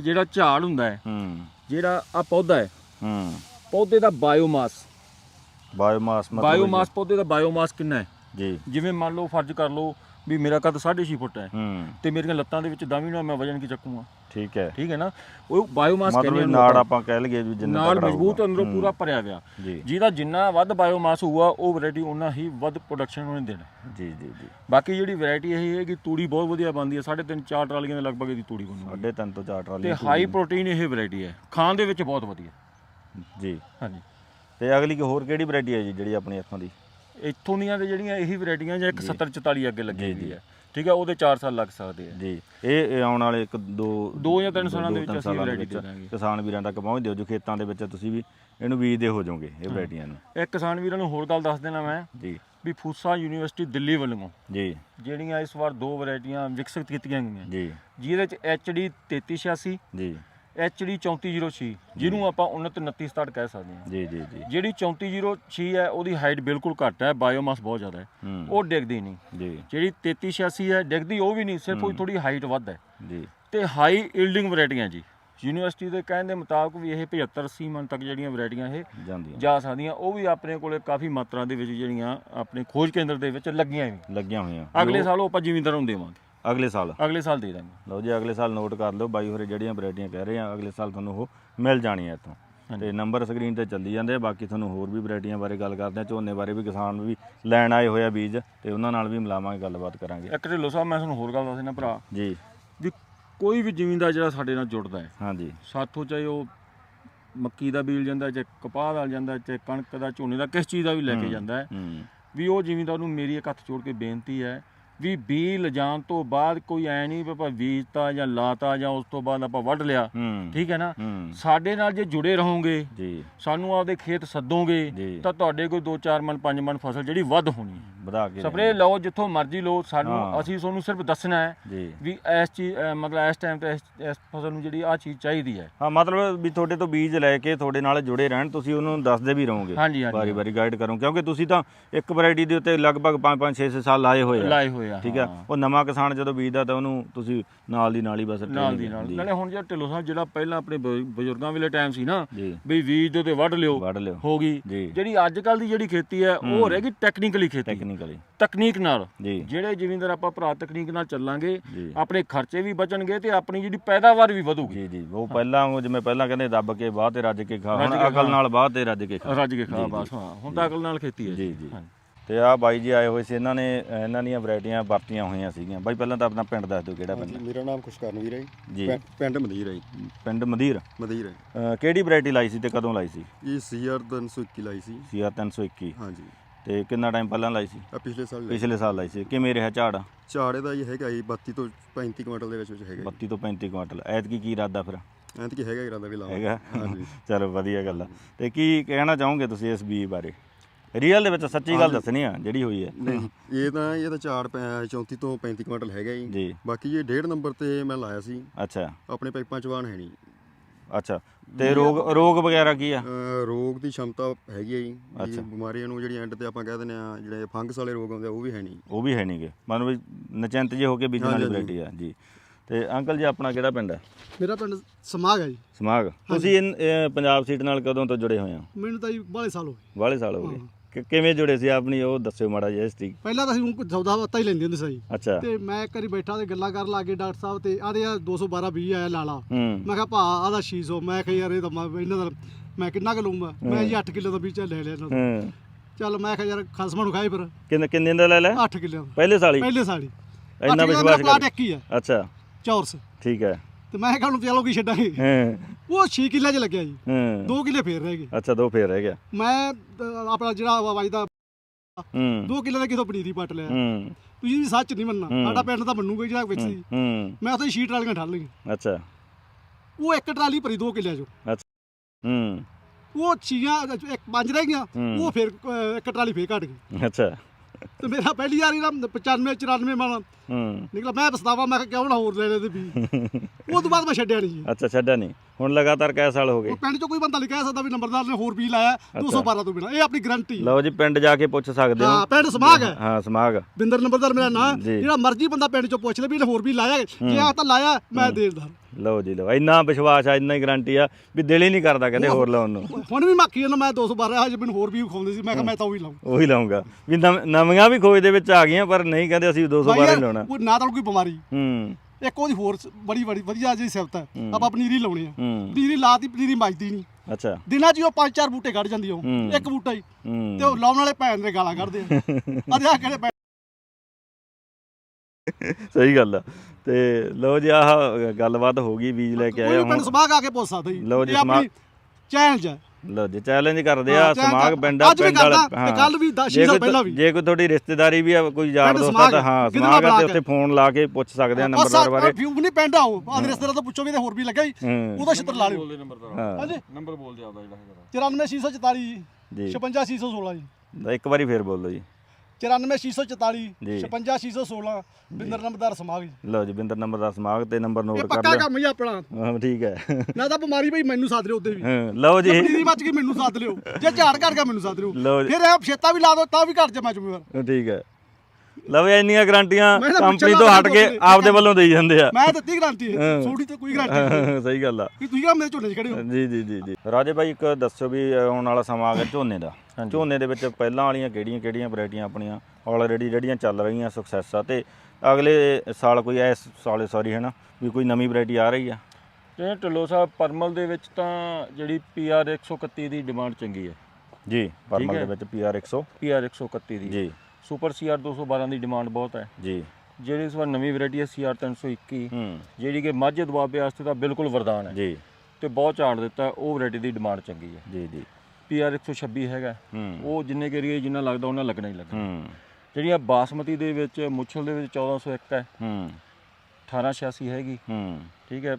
ਜਿਹੜਾ ਝਾੜ ਹੁੰਦਾ ਹੈ ਹੂੰ। ਜਿਹੜਾ ਆ ਪੌਦਾ ਹੈ ਹੂੰ। ਪੌਦੇ ਦਾ ਬਾਇਓਮਾਸ ਬਾਇਓਮਾਸ ਮਤਲਬ ਬਾਇਓਮਾਸ ਪੌਦੇ ਦਾ ਬਾਇਓਮਾਸ ਕਿੰਨਾ ਹੈ? ਜੀ। ਜਿਵੇਂ ਮੰਨ ਲਓ ਫਰਜ਼ ਕਰ ਲਓ ਵੀ ਮੇਰਾ ਕੱਦ 6.5 ਫੁੱਟ ਹੈ। ਹੂੰ। ਤੇ ਮੇਰੀਆਂ ਲੱਤਾਂ ਦੇ ਵਿੱਚ ਦਾਵੀ ਨਾਲ ਮੈਂ ਵਜਨ ਕੀ ਚੱਕੂਗਾ? ਠੀਕ ਹੈ। ਠੀਕ ਹੈ ਨਾ? ਉਹ ਬਾਇਓਮਾਸ ਮਤਲਬ ਕਹਿੰਦੇ ਨੇ ਨਾੜ ਆਪਾਂ। ਕਹਿ ਲਈਏ ਵੀ ਜਿੰਨਾ ਨਾਲ ਮਜ਼ਬੂਤ। ਅੰਦਰੋਂ ਪੂਰਾ ਭਰਿਆ ਗਿਆ ਜਿਹਦਾ ਜਿੰਨਾ ਵੱਧ ਬਾਇਓਮਾਸ ਹੋਊਗਾ ਉਹ ਵੈਰਾਈਟੀ ਉਹਨਾਂ ਹੀ ਵੱਧ ਪ੍ਰੋਡਕਸ਼ਨ ਉਹਨੇ ਦੇਣਾ। ਜੀ ਜੀ ਜੀ। ਬਾਕੀ ਜਿਹੜੀ ਵੈਰਾਈਟੀ ਇਹ ਹੈ ਕਿ ਤੂੜੀ ਬਹੁਤ ਵਧੀਆ ਬਣਦੀ ਹੈ। 3.5 4 ਟਰਾਲੀਆਂ ਦੇ ਲਗਭਗ ਇਹਦੀ ਤੂੜੀ ਬਣੂਗੀ। ਸਾਢੇ ਤਿੰਨ ਤੋਂ ਚਾਰ ਤੇ ਟਰਾਲੀਆਂ ਹਾਈ ਪ੍ਰੋਟੀਨ ਇਹ ਵੈਰਾਈਟੀ ਹੈ। ਖਾਣ ਦੇ ਵਿੱਚ ਬਹੁਤ ਵਧੀਆ। ਜੀ। ਹਾਂਜੀ। ਤੇ ਅਗਲੀ ਕੀ ਹੋਰ ਕਿਹੜੀ ਵੈਰਾਈਟੀ ਹੈ ਜੀ ਜਿਹੜੀ ਆਪਣੀ ਇੱਥੋਂ ਦੀ? ਇੱਥੋਂ ਦੀਆਂ ਤੇ ਜਿਹੜੀਆਂ ਇਹੀ ਵੈਰਾਈਟੀਆਂ ਜਾਂ ਇੱਕ 70 44 ਅੱਗੇ ਲੱਗੀ ਹੋਈ ਹੈ। ਠੀਕ ਹੈ ਉਹਦੇ 4 ਸਾਲ ਲੱਗ ਸਕਦੇ ਆ। ਜੀ ਇਹ ਇਹ ਆਉਣ ਵਾਲੇ ਇੱਕ ਦੋ ਦੋ ਜਾਂ ਤਿੰਨ ਸਾਲਾਂ ਦੇ ਵਿੱਚ ਅਸੀਂ ਸਾਲਾਂ ਦੇ ਵਿੱਚ ਦਾਂਗੇ। ਕਿਸਾਨ ਵੀਰਾਂ ਤੱਕ ਪਹੁੰਚ ਦਿਓ ਜੋ ਖੇਤਾਂ ਦੇ ਵਿੱਚ ਤੁਸੀਂ ਵੀ ਇਹਨੂੰ ਬੀਜਦੇ ਹੋ ਜਾਓਗੇ ਇਹ ਵੈਰਾਈਟੀਆਂ ਨੂੰ। ਇੱਕ ਕਿਸਾਨ ਵੀਰਾਂ ਨੂੰ ਹੋਰ ਗੱਲ ਦੱਸ ਦੇਣਾ ਮੈਂ ਜੀ। ਵੀ ਫੂਸਾ ਯੂਨੀਵਰਸਿਟੀ ਦਿੱਲੀ ਵੱਲੋਂ ਜੀ। ਜਿਹੜੀਆਂ ਇਸ ਵਾਰ ਦੋ ਵੈਰਾਈਟੀਆਂ ਵਿਕਸਿਤ ਕੀਤੀਆਂ ਗਈਆਂ। ਜੀ। ਜਿਹਦੇ ਚ HD 3386 ਜੀ। HD 3406 ਜਿਹਨੂੰ ਆਪਾਂ ਉન્નਤ 2967 ਕਹਿ ਸਕਦੇ ਹਾਂ। ਜੀ ਜੀ ਜੀ। ਜਿਹੜੀ 3406 ਹੈ ਉਹਦੀ ਹਾਈਟ ਬਿਲਕੁਲ ਘੱਟ ਹੈ ਬਾਇਓਮਾਸ ਬਹੁਤ ਜ਼ਿਆਦਾ ਹੈ। ਉਹ ਡਿੱਗਦੀ ਨਹੀਂ। ਜੀ। ਜਿਹੜੀ 3386 ਹੈ ਡਿੱਗਦੀ ਉਹ ਵੀ ਨਹੀਂ ਸਿਰਫ ਉਹ ਥੋੜੀ ਹਾਈਟ ਵੱਧ ਹੈ। ਜੀ। ਤੇ ਹਾਈ ਈਲਡਿੰਗ ਵੈਰਾਈਟੀਆਂ ਜੀ। ਯੂਨੀਵਰਸਿਟੀ ਦੇ ਕਹਿਣ ਦੇ ਮੁਤਾਬਕ ਵੀ ਇਹ 75 80 ਮਨ ਤੱਕ ਜਿਹੜੀਆਂ ਵੈਰਾਈਟੀਆਂ ਇਹ ਜਾ ਸਕਦੀਆਂ। ਉਹ ਵੀ ਆਪਣੇ ਕੋਲੇ ਕਾਫੀ ਮਾਤਰਾ ਦੇ ਵਿੱਚ ਜਿਹੜੀਆਂ ਆਪਣੇ ਖੋਜ ਕੇਂਦਰ ਦੇ ਵਿੱਚ ਲੱਗੀਆਂ ਵੀ ਲੱਗੀਆਂ ਹੋਈਆਂ। ਅਗਲੇ ਸਾਲ ਉਹ ਆਪਾਂ ਜ਼ਿਮੀਂਦਾਰਾਂ ਨੂੰ ਦੇਵਾਂਗੇ। ਅਗਲੇ ਸਾਲ। ਅਗਲੇ ਸਾਲ ਦੇ ਦਾਂਗੇ। ਲਓ ਜੀ ਅਗਲੇ ਸਾਲ ਨੋਟ ਕਰ ਲਓ ਬਾਈ ਹੋਰੇ ਜਿਹੜੀਆਂ ਵੈਰਾਈਟੀਆਂ ਕਹਿ ਰਹੇ ਆ ਅਗਲੇ ਸਾਲ ਤੁਹਾਨੂੰ ਉਹ ਮਿਲ ਜਾਣੀਆਂ ਇੱਥੋਂ। ਤੇ ਨੰਬਰ ਸਕਰੀਨ ਤੇ ਚੱਲੀ ਜਾਂਦੇ ਆ ਬਾਕੀ ਤੁਹਾਨੂੰ ਹੋਰ ਵੀ ਵੈਰਾਈਟੀਆਂ ਬਾਰੇ ਗੱਲ ਕਰਦੇ ਆ ਝੋਨੇ ਬਾਰੇ ਵੀ ਕਿਸਾਨ ਵੀ ਲੈਣ ਆਏ ਹੋਏ ਆ ਬੀਜ ਤੇ ਉਹਨਾਂ ਨਾਲ ਵੀ ਮਿਲਾਵਾਂਗੇ ਗੱਲਬਾਤ ਕਰਾਂਗੇ। ਇੱਕ ਢਿੱਲੋਂ ਸਾਹਿਬ ਮੈਂ ਤੁਹਾਨੂੰ ਹੋਰ ਗੱਲ ਦੱਸ ਦਿੰਦਾ ਭਰਾ। ਜੀ। ਵੀ ਕੋਈ ਵੀ ਜ਼ਿਮੀਂਦਾਰ ਜਿਹੜਾ ਸਾਡੇ ਨਾਲ ਜੁੜਦਾ ਹੈ ਹਾਂਜੀ। ਸਾਥੋਂ ਚਾਹੇ ਉਹ ਮੱਕੀ ਦਾ ਬੀਜ ਜਾਂਦਾ ਚਾਹੇ ਕਪਾਹ ਦਾ ਜਾਂਦਾ ਚਾਹੇ ਕਣਕ ਦਾ ਝੋਨੇ ਦਾ ਕਿਸ ਚੀਜ਼ ਦਾ ਵੀ ਲੈ ਕੇ ਜਾਂਦਾ ਹੈ ਵੀ ਉਹ ਜ਼ਿਮੀਂਦਾਰ ਨੂੰ ਮੇਰੀ ਇੱਕ ਹੱਥ ਜੋੜ ਕੇ ਬੇਨਤੀ ਹੈ ਵੀ ਬੀਜ ਲਿਜਾਣ ਤੋਂ ਬਾਅਦ ਕੋਈ ਐ ਨਹੀਂ ਵੀ ਆਪਾਂ ਬੀਜਤਾ ਜਾਂ ਲਾਤਾ ਜਾਂ ਉਸ ਤੋਂ ਬਾਅਦ ਆਪਾਂ ਵੱਢ ਲਿਆ। ਠੀਕ ਹੈ ਨਾ? ਸਾਡੇ ਨਾਲ ਜੇ ਜੁੜੇ ਰਹੋਗੇ ਜੀ। ਸਾਨੂੰ ਆਪਦੇ ਖੇਤ ਸੱਦੋਗੇ। ਤਾਂ ਤੁਹਾਡੇ ਕੋਈ 2-4 ਮਨ 5 ਮਨ ਫਸਲ ਜਿਹੜੀ ਵੱਧ ਹੋਣੀ ਹੈ। ਵਧਾ ਕੇ ਸਪਰੇ ਲਓ ਜਿੱਥੋਂ ਮਰਜ਼ੀ ਲਓ ਸਾਨੂੰ ਹਾਂ। ਅਸੀਂ ਤੁਹਾਨੂੰ ਸਿਰਫ ਦੱਸਣਾ ਹੈ ਜੀ। ਵੀ ਇਸ ਚੀਜ਼ ਅਹ ਮਤਲਬ ਇਸ ਟਾਈਮ ਤੇ ਇਸ ਇਸ ਫਸਲ ਨੂੰ ਜਿਹੜੀ ਆ ਚੀਜ਼ ਚਾਹੀਦੀ ਹੈ। ਹਾਂ ਮਤਲਬ ਵੀ ਤੁਹਾਡੇ ਤੋਂ ਬੀਜ ਲੈ ਕੇ ਤੁਹਾਡੇ ਨਾਲ ਜੁੜੇ ਰਹਿਣ ਤੁਸੀਂ ਉਹਨੂੰ ਦੱਸਦੇ ਵੀ ਰਹੋਗੇ। ਹਾਂਜੀ ਹਾਂਜੀ। ਵਾਰੀ ਵਾਰੀ ਗਾਈਡ ਕਰੋ ਕਿਉਂਕਿ ਤੁਸੀਂ ਤਾਂ ਇੱਕ ਵੈਰਾਈਟੀ ਦੇ ਉੱਤੇ ਲਗਭਗ 5-5 6-6 ਸਾਲ ਲਾਏ ਹੋਏ ਆ। ਲਾਏ ਹੋਏ ਆ ਠੀਕ ਆ? ਹਾਂ। ਉਹ ਨਵਾਂ ਕਿਸਾਨ ਜਦੋਂ ਬੀਜਦਾ ਤਾਂ ਉਹਨੂੰ ਤੁਸੀਂ ਨਾਲ ਦੀ ਨਾਲ ਹੀ ਬਸ ਨਾਲ training ਦੀ ਨਾਲ। ਨਾਲੇ ਹੁਣ ਜਿਹੜਾ ਢਿੱਲੋਂ ਸਾਹਿਬ ਜਿਹੜਾ ਪਹਿਲਾਂ ਆਪਣੇ ਬਜ਼ੁਰਗਾਂ ਵੇਲੇ ਟਾਈਮ ਸੀ ਨਾ ਜੀ। ਵੀ ਬੀਜ ਦੇ ਤੇ ਵੱਢ ਲਿਓ ਵੜ ਲਿਓ। ਹੋ ਗਈ। ਜੀ। ਜਿਹੜੀ ਅੱਜ ਕੱਲ ਦੀ ਜਿਹੜੀ ਖੇਤੀ ਹੈ ਉਹ ਰਹਿ ਗਈ ਟੈਕਨੀਕਲੀ ਖੇਤੀ। ਟੈਕਨੀਕਲੀ ਤਕਨੀਕ ਨਾਲ। ਜੀ। ਜਿਹੜੇ ਜ਼ਿਮੀਂਦਾਰ ਆਪਾਂ ਭਰਾ ਤਕਨੀਕ ਨਾਲ ਚੱਲਾਂਗੇ ਜੀ। ਆਪਣੇ ਖਰਚੇ ਵੀ ਬਚਣਗੇ ਤੇ ਆਪਣੀ ਜਿਹੜੀ ਪੈਦਾਵਾਰ ਵੀ ਵਧੂਗੀ। ਜੀ ਜੀ। ਉਹ ਪਹਿਲਾਂ ਉਹ ਜਿਵੇਂ ਪਹਿਲਾਂ ਕਹਿੰਦੇ ਦੱਬ ਕੇ ਬਾਹ ਤੇ ਰੱਜ ਕੇ ਖਾ ਰੱਜ ਹੁਣ ਕੇ ਅਕਲ ਖਾ। ਨਾਲ ਬਾਹ ਤੇ ਰੱਜ ਕੇ ਖਾ। ਰੱਜ ਕੇ ਖਾ ਬਸ ਹਾਂ। ਹੁਣ ਤਾਂ ਅਕਲ ਨਾਲ ਖੇਤੀ ਹੈ। ਜੀ ਜੀ। ਹਾਂਜੀ। ਤੇ ਆ ਬਾਈ ਜੀ ਆਏ ਹੋਏ ਸੀ ਇਹਨਾਂ ਨੇ ਇਹਨਾਂ ਦੀਆਂ ਵੈਰਾਈਟੀਆਂ ਵਰਤੀਆਂ ਹੋਈਆਂ ਸੀਗੀਆਂ। ਬਾਈ ਪਹਿਲਾਂ ਤਾਂ ਆਪਣਾ ਪਿੰਡ ਦੱਸ ਦਿਓ ਕਿਹੜਾ ਪਿੰਡ ਮੇਰਾ ਨਾਮ ਖੁਸ਼ਕਰਨਵੀਰ ਹੈ ਜੀ। ਜੀ। ਪਿੰ- ਪਿੰਡ ਮਦੀਰ ਹੈ ਜੀ। ਪਿੰਡ ਮਦੀਰ ਮਦੀਰ ਹੈ। ਅਹ ਕਿਹੜੀ ਵੈਰਾਈਟੀ ਲਾਈ ਸੀ ਤੇ ਕਦੋਂ ਲਾਈ ਸੀ? ਇਹ ਸੀਆਰ 321 ਲਾਈ ਸੀ। ਸੀਆਰ 321 ਹਾਂਜੀ। ਤੇ ਕਿੰਨਾ ਟਾਈਮ ਪਹਿਲਾਂ ਲਾਈ ਸੀ? ਆ ਪਿਛਲੇ ਸਾਲ ਲਾਈ। ਪਿਛਲੇ ਸਾਲ ਲਾਈ ਸੀ। ਕਿਵੇਂ ਰਿਹਾ ਝਾੜ? ਝਾੜੇ ਦਾ ਇਹ ਹੈਗਾ ਜੀ 32 ਤੋਂ 35 ਕੁਇੰਟਲ ਦੇ ਵਿੱਚ ਵਿੱਚ ਹੈਗਾ 32 ਤੋਂ 35 ਕੁਇੰਟਲ। ਐਤਕੀ ਕੀ ਇਰਾਦਾ ਫਿਰ? ਐਂ ਤਾਂ ਕੀ ਹੈਗਾ ਇਰਾਦਾ ਵੀ ਲਾਵਾਂ ਹੈਗਾ? ਹਾਂਜੀ ਚਲੋ ਵਧੀਆ ਗੱਲ ਆ। ਤੇ ਕੀ ਕਹਿਣਾ ਚਾਹੋਗੇ ਤੁਸੀਂ ਇਸ ਬੀ ਬਾਰੇ? ਰੀਅਲ ਦੇ ਵਿੱਚ ਸੱਚੀ ਗੱਲ ਦੱਸਣੀ ਆ ਜਿਹੜੀ ਹੋਈ ਹੈ। ਨਹੀਂ ਇਹ ਤਾਂ ਇਹ ਤਾਂ ਝਾੜ ਪੈ- 34 ਤੋਂ 35 ਕੁਇੰਟਲ ਹੈਗਾ ਜੀ। ਜੀ। ਬਾਕੀ ਇਹ ਡੇਢ ਨੰਬਰ ਤੇ ਮੈਂ ਲਾਇਆ ਸੀ। ਅੱਛਾ। ਆਪਣੇ ਪਾਈਪਾਂ ਚ ਵਾਹਣ ਹੈ ਨਹੀਂ। ਅੱਛਾ ਤੇ ਰੋਗ ਰੋਗ ਵਗੈਰਾ ਕੀ ਆ? ਰੋਗ ਦੀ ਸ਼ਮਤਾ ਹੈਗੀ ਹੈ ਜੀ। ਜੀ ਬਿਮਾਰੀਆਂ ਨੂੰ ਜਿਹੜੀ ਐਂਡ ਤੇ ਆਪਾਂ ਕਹਿ ਦਿੰਦੇ ਆ ਜਿਹੜੇ ਫੰਗਸ ਵਾਲੇ ਰੋਗ ਆਉਂਦੇ ਆ ਉਹ ਵੀ ਹੈ ਨਹੀਂ। ਉਹ ਵੀ ਹੈ ਨਹੀਂਗੇ। ਮਨ ਵੀ ਨਚੰਤ ਜੇ ਹੋ ਕੇ ਬੀਜਣ ਵਾਲੀ ਵੈਰਾਈਟੀ ਆ ਜੀ। ਤੇ ਅੰਕਲ ਜੀ ਆਪਣਾ ਕਿਹੜਾ ਪਿੰਡ ਆ? ਮੇਰਾ ਪਿੰਡ ਸਮਾਗ ਹੈ ਜੀ। ਸਮਾਗ। ਤੁਸੀਂ ਇਹ ਪੰਜਾਬ ਸੀਟ ਨਾਲ ਕਦੋਂ ਤੋਂ ਜੁੜੇ ਹੋਏ ਆ ਮੈਨੂੰ ਤਾਂ ਜੀ ਬਾਲੇ ਸਾਲ ਹੋ ਗਏ। ਵਾਲੇ ਸਾਲ ਹੋ ਗਏ। ਕਿ- ਕਿਵੇਂ ਜੁੜੇ ਸੀ ਆਪਣੀ ਉਹ ਦੱਸਿਓ ਮਾੜਾ ਜਿਹਾ ਹਿਸਟਰੀ ਪਹਿਲਾਂ ਤਾਂ ਅਸੀਂ ਸੌਦਾ ਪੱਤਾ ਹੀ ਲੈਂਦੇ ਹੁੰਦੇ ਸੀ ਅੱਛਾ। ਤੇ ਮੈਂ ਇੱਕ ਵਾਰੀ ਬੈਠਾ ਤੇ ਗੱਲਾਂ ਕਰਨ ਲੱਗੇ ਡਾਕਟਰ ਸਾਹਿਬ ਤੇ ਆਦੇ ਆ 212 20 ਆਇਆ ਲਾਲਾ। ਮੈਂ ਕਿਹਾ ਭਾ ਆਦਾ 600 ਮੈਂ ਕਿਹਾ ਯਾਰ ਇਹ ਤਾਂ ਮੈਂ ਇਹਨਾਂ ਦਾ ਮੈਂ ਕਿੰਨਾ ਕੁ ਲਊਂਗਾ? ਮੈਂ ਜੀ 8 ਕਿਲੋ ਦਾ ਬੀਜ ਲੈ ਲਿਆ ਇਹਨਾਂ। ਹੂੰ। ਚੱਲ ਮੈਂ ਕਿਹਾ ਯਾਰ ਖਸਮਾਂ ਨੂੰ ਖਾਏ ਫਿਰ। ਕਿੰਨੇ ਕਿੰਨੇ ਦਾ ਲੈ ਲਿਆ? 8 ਕਿਲੋ ਪਹਿਲੇ ਸਾਲ ਪਹਿਲੇ ਸਾੜੀ ਇੰਨਾ ਵਿਸ਼ਵਾਸ ਪਲਾਟ ਕਰ। ਇੱਕ ਹੀ ਆ। ਅੱਛਾ। ਚੌਰਸ। ਠੀਕ ਹੈ। ਤੇ ਮੈਂ ਕਿਹਾ ਉਹਨੂੰ ਚਲੋ ਕੀ ਛੱਡਾਂਗੇ। ਹੂੰ। ਉਹ 6 ਕਿੱਲੇ 'ਚ ਲੱਗਿਆ ਜੀ। ਹੂੰ। 2 ਕਿੱਲੇ ਫੇਰ ਰਹਿ ਗਏ। ਅੱਛਾ ਦੋ ਫੇਰ ਰਹਿ ਗਿਆ। ਮੈਂ ਅਹ, ਆਪਣਾ ਜਿਹੜਾ ਵਜਦਾ ਹੂੰ। 2 ਕਿੱਲੇ ਦਾ ਕਿਥੋਂ ਪਨੀਰੀ ਪੱਟ ਲਿਆ। ਹੂੰ। ਤੁਸੀਂ ਵੀ ਸੱਚ ਨਹੀਂ ਮੰਨਣਾ। ਹੂੰ। ਸਾਡਾ ਪਿੰਡ ਤਾਂ ਮੰਨੂਗਾ ਹੀ ਜਿਹੜਾ ਵਿੱਚ ਸੀ। ਹੂੰ। ਮੈਂ ਉੱਥੇ ਸ਼ੀਟ ਵਾਲੀਆਂ ਠੱਲ ਲਈਆਂ ਅੱਛਾ। ਉਹ ਇੱਕ ਟਰਾਲੀ ਭਰੀ 2 ਕਿੱਲਿਆਂ 'ਚੋਂ। ਹੂੰ। ਉਹ ਛੀਆਂ ਇੱਕ ਪੰਜ ਰਹਿ ਗਈਆਂ। ਹੂੰ। ਉਹ ਫਿਰ ਅਹ, ਇੱਕ ਟਰਾਲੀ ਫੇਰ ਘਟ ਗਈ। ਅੱਛਾ। ਤੇ ਮੇਰਾ ਪਹਿਲੀ ਵਾਰੀ ਨਾ 95 94 ਮਨ ਹੂੰ। ਨਿਕਲਾ ਮੈਂ ਪਛਤਾਵਾ ਮੈਂ ਕਿਹਾ ਕਿਉਂ ਨਾ ਹੋਰ ਲੈ ਲੈਦੇ ਵੀ। ਉਹ ਤੋਂ ਬਾਅਦ ਮੈਂ ਛੱਡਿਆ ਨਹੀਂ ਜੀ। ਅੱਛਾ ਛੱਡਿਆ ਨਹੀਂ। ਹੁਣ ਲਗਾਤਾਰ ਕੈ ਸਾਲ ਹੋ ਗਏ। ਪਿੰਡ 'ਚ ਕੋਈ ਬੰਦਾ ਨਹੀਂ ਕਹਿ ਸਕਦਾ ਵੀ ਨੰਬਰਦਾਰ ਨੇ ਹੋਰ ਵੀ ਲਾਇਆ 212 ਤੋਂ ਬਿਨਾ। ਇਹ ਆਪਣੀ ਗਰੰਟੀ ਲਓ ਜੀ ਪਿੰਡ ਜਾ ਕੇ ਪੁੱਛ ਸਕਦੇ ਹੋ। ਹਾਂ ਪਿੰਡ ਸਮਾਗ ਹੈ। ਹਾਂ ਸਮਾਗ। ਬਿੰਦਰ ਨੰਬਰਦਾਰ ਮੇਰਾ ਨਾਂ। ਜਿਹੜਾ ਮਰਜ਼ੀ ਬੰਦਾ ਪਿੰਡ 'ਚੋਂ ਪੁੱਛ ਲੈ ਵੀ ਹੋਰ ਵੀ ਲਾਇਆ ਜੇ ਆ ਤਾਂ ਲਾਇਆ ਮੈਂ ਦੇਦਾ ਲਓ ਜੀ ਲਓ। ਇੰਨਾ ਵਿਸ਼ਵਾਸ ਆ ਇੰਨਾ ਹੀ ਗਾਰੰਟੀ ਆ ਵੀ ਦਿਲ ਹੀ ਨਹੀਂ ਕਰਦਾ ਕਹਿੰਦੇ ਹੋਰ ਲਾਉਣ ਨੂੰ। ਹੁਣ ਵੀ ਮਾਕੀ ਇਹਨਾਂ ਮੈਂ 212 ਹਜੇ ਮੈਨੂੰ ਹੋਰ ਵੀ ਖਾਉਂਦੇ ਸੀ। ਮੈਂ ਕਿਹਾ ਮੈਂ ਤਾਂ ਉਹ ਹੀ ਲਾਉਂ ਉਹੀ ਲਾਉਂਗਾ ਵੀ ਨਵ- ਨਵੀਆਂ ਵੀ ਖੋਜ ਦੇ ਵਿੱਚ ਆ ਗਈਆਂ ਪਰ ਨਹੀਂ ਕਹਿੰਦੇ ਅਸੀਂ 212 ਹੀ ਲਾਉਣਾ। ਨਾ ਤਾਂ ਕੋਈ ਬਿਮਾਰੀ। ਹੂੰ। ਇੱਕ ਉਹਦੀ ਹੋਰ ਸ- ਬੜੀ ਬੜੀ ਵਧੀਆ ਜਿਹੀ ਸਿਫਤ ਹੈ। ਆਪਾਂ ਪਨੀਰੀ ਲਾਉਣੀ ਆ ਹੂੰ। ਪਨੀਰੀ ਲਾਤੀ ਪਨੀਰੀ ਮੱਜਦੀ ਨਹੀਂ। ਅੱਛਾ। ਦਿਨਾਂ 'ਚ ਹੀ ਉਹ ਪੰਜ ਚਾਰ ਬੂਟੇ ਕੱਢ ਜਾਂਦੀ ਉਹ। ਹੂੰ। ਇੱਕ ਬੂਟਾ ਹੀ। ਹੂੰ। ਤੇ ਉਹ ਲਾਉਣ ਵਾਲੇ ਭੈਣ ਦੇ ਗਾਲਾਂ ਕੱਢਦੇ ਆ। ਅਰੇ ਆ ਕਿਹੜੇ ਭੈਣ ਸਹੀ ਗੱਲ ਆ। ਤੇ ਲਓ ਜੀ ਆਹ ਗੱਲਬਾਤ ਹੋ ਗਈ ਬੀਜ ਲੈ ਕੇ ਆਏ ਕੋਈ ਵੀ ਪਿੰਡ ਹੁਣ। ਸਮਾਗ ਆ ਕੇ ਪੁੱਛ ਸਕਦਾ ਜੀ। ਲਓ ਜੀ, ਇਹ ਆਪਣੀ ਚੈਲੰਜ ਹੈ। ਲਓ ਜੀ ਚੈਲੰਜ ਕਰਦੇ ਆ ਹਾਂ, ਸਮਾਗ। ਪਿੰਡ ਆ ਵੀ ਪਿੰਡ ਵਾਲੇ ਤੇ ਕੱਲ੍ਹ ਵੀ ਦਸ- ਛੇ ਜੇ ਸਾਲ ਕੋਈ ਪਹਿਲਾਂ ਵੀ। ਜੇ ਕੋਈ ਤੁਹਾਡੀ ਰਿਸ਼ਤੇਦਾਰੀ ਵੀ ਆ ਕੋਈ ਯਾਰ ਦੋਸਤ ਤਾਂ ਹੈ, ਹਾਂ ਸਮਾਗ ਤੇ ਉੱਥੇ ਫੋਨ ਲਾ ਕੇ ਪੁੱਛ ਸਕਦੇ ਆ ਨੰਬਰਦਾਰ ਬਾਰੇ। ਫਿਊ ਨਹੀਂ ਪਿੰਡ ਆਓ ਆਦੇ ਰਿਸ਼ਤੇਦਾਰ ਤੋਂ ਪੁੱਛੋਗੇ ਤੇ ਹੋਰ ਵੀ ਲੱਗਾ ਹੀ। ਹੂੰ। ਉਹਦਾ ਛਿੱਤਰ ਲਾ ਲਿਓ। ਬੋਲਦੇ ਨੰਬਰ ਦਾ ਹਾਂ। ਹਾਂਜੀ। ਨੰਬਰ ਬੋਲਦੇ ਆਪਦਾ ਜਿਹੜਾ ਹੈਗਾ। 94644 ਜੀ। ਜੀ 56616 ਜੀ। ਇੱਕ ਵਾਰੀ ਫੇਰ ਬੋਲੋ ਜੀ। 94644 ਜੀ। 56616 ਬਿੰਦਰ ਨੰਬਰਦਾਰ ਸਮਾਗ ਜੀ ਲਓ ਜੀ ਬਿੰਦਰ ਨੰਬਰ ਦਾ ਸਮਾਗ ਤੇ ਨੰਬਰ ਇਹ ਨੋਟ ਕਰ ਪੱਕਾ ਲਿਓ ਕੰਮ ਹੀ ਆਪਣਾ ਹਾਂ ਠੀਕ ਹੈ ਨਾ ਤਾਂ ਬਿਮਾਰੀ ਭਾਈ ਮੈਨੂੰ ਸਾਥ ਲਿਓ ਉੱਤੇ ਵੀ ਹਾਂ, ਲਓ ਜੀ ਆਪਣੀ ਬਚ ਕੇ ਮੈਨੂੰ ਸਾਥ ਲਿਓ ਜੇ ਝਾੜ ਘੜ ਗਿਆ ਮੈਨੂੰ ਸਾਥ ਲਿਓ ਲਓ ਜੀ ਫਿਰ ਇਹ ਛੇਤਾ ਵੀ ਲਾ ਦੋ ਤਾਂ ਵੀ ਘਰ ਚ ਮੈਂ ਜ਼ਿੰਮੇਵਾਰ ਠੀਕ ਹੈ ਲਓ ਜੀ ਇੰਨੀਆਂ ਗਰੰਟੀਆਂ ਮੈਂ ਤਾਂ ਕੰਪਨੀ ਤੋਂ ਹਟ ਕੇ। ਆਪਦੇ ਵੱਲੋਂ ਦੇਈ ਜਾਂਦੇ ਆ। ਮੈਂ ਦਿੱਤੀ ਗਾਰੰਟੀ ਹੈ ਸੋਡੀ ਤੇ ਕੋਈ ਗਾਰੰਟੀ ਨਹੀਂ। ਸਹੀ ਗੱਲ ਆ। ਕਿ ਤੁਸੀਂ ਆ ਮੇਰੇ ਝੋਨੇ 'ਚ ਖੜੇ ਹੋ। ਜੀ ਜੀ ਜੀ ਜੀ। ਰਾਜੇ ਭਾਈ ਇੱਕ ਦੱਸੋ ਵੀ ਆਉਣ ਵਾਲਾ ਸਮਾਂ ਆ ਗਿਆ ਝੋਨੇ ਦਾ। ਝੋਨੇ ਦੇ ਵਿੱਚ ਪਹਿਲਾਂ ਵਾਲੀਆਂ ਕਿਹੜੀਆਂ ਕਿਹੜੀਆਂ ਵੈਰਾਈਟੀਆਂ ਆਪਣੀਆਂ ਆਲਰੇਡੀ ਜਿਹੜੀਆਂ ਚੱਲ ਰਹੀਆਂ ਸਕਸੈਸ ਆ? ਤੇ ਅਗਲੇ ਸਾਲ ਕੋਈ ਇਸ ਸਾਲੇ ਸੌਰੀ ਹੈ ਨਾ ਵੀ ਕੋਈ ਨਵੀਂ ਵੈਰਾਈਟੀ ਆ ਰਹੀ ਆ? ਜਿਵੇਂ ਢਿੱਲੋਂ ਸਾਹਿਬ ਪਰਮਲ ਦੇ ਵਿੱਚ ਤਾਂ ਜਿਹੜੀ ਪੀਆਰ 131 ਦੀ ਡਿਮਾਂਡ ਚੰਗੀ ਹੈ। ਜੀ ਪਰਮਲ। ਦੇ ਵਿੱਚ ਪੀਆਰ 100 ਪੀਆਰ 131 ਦੀ ਜੀ। ਸੁਪਰ ਸੀਆਰ 212 ਦੀ ਡਿਮਾਂਡ ਬਹੁਤ ਹੈ। ਜੀ। ਜਿਹੜੀ ਇਸ ਵਾਰ ਨਵੀਂ ਵੈਰਾਈਟੀ ਹੈ ਸੀਆਰ 321 ਹੂੰ। ਜਿਹੜੀ ਕਿ ਮਾਝੇ ਦੁਆਬੇ ਵਾਸਤੇ ਤਾਂ ਬਿਲਕੁਲ ਵਰਦਾਨ ਹੈ। ਜੀ। ਤੇ ਬਹੁਤ ਝਾੜ ਦਿੱਤਾ ਉਹ ਵੈਰਾਈਟੀ ਦੀ ਡਿਮਾਂਡ ਚੰਗੀ ਹੈ। ਜੀ ਜੀ। ਪੀਆਰ 126 ਹੈਗਾ। ਉਹ ਜਿੰਨੇ ਕਰੀਏ ਜਿੰਨਾ ਲੱਗਦਾ ਉਹਨਾਂ ਲੱਗਣਾ ਹੀ ਲੱਗਣਾ। ਹੂੰ। ਜਿਹੜੀਆਂ ਬਾਸਮਤੀ ਦੇ ਵਿੱਚ ਮੁੱਛਲ ਦੇ ਵਿੱਚ 1401 ਹੈ। ਹੂੰ। 1886 ਹੈਗੀ। ਹੂੰ। ਠੀਕ ਹੈ।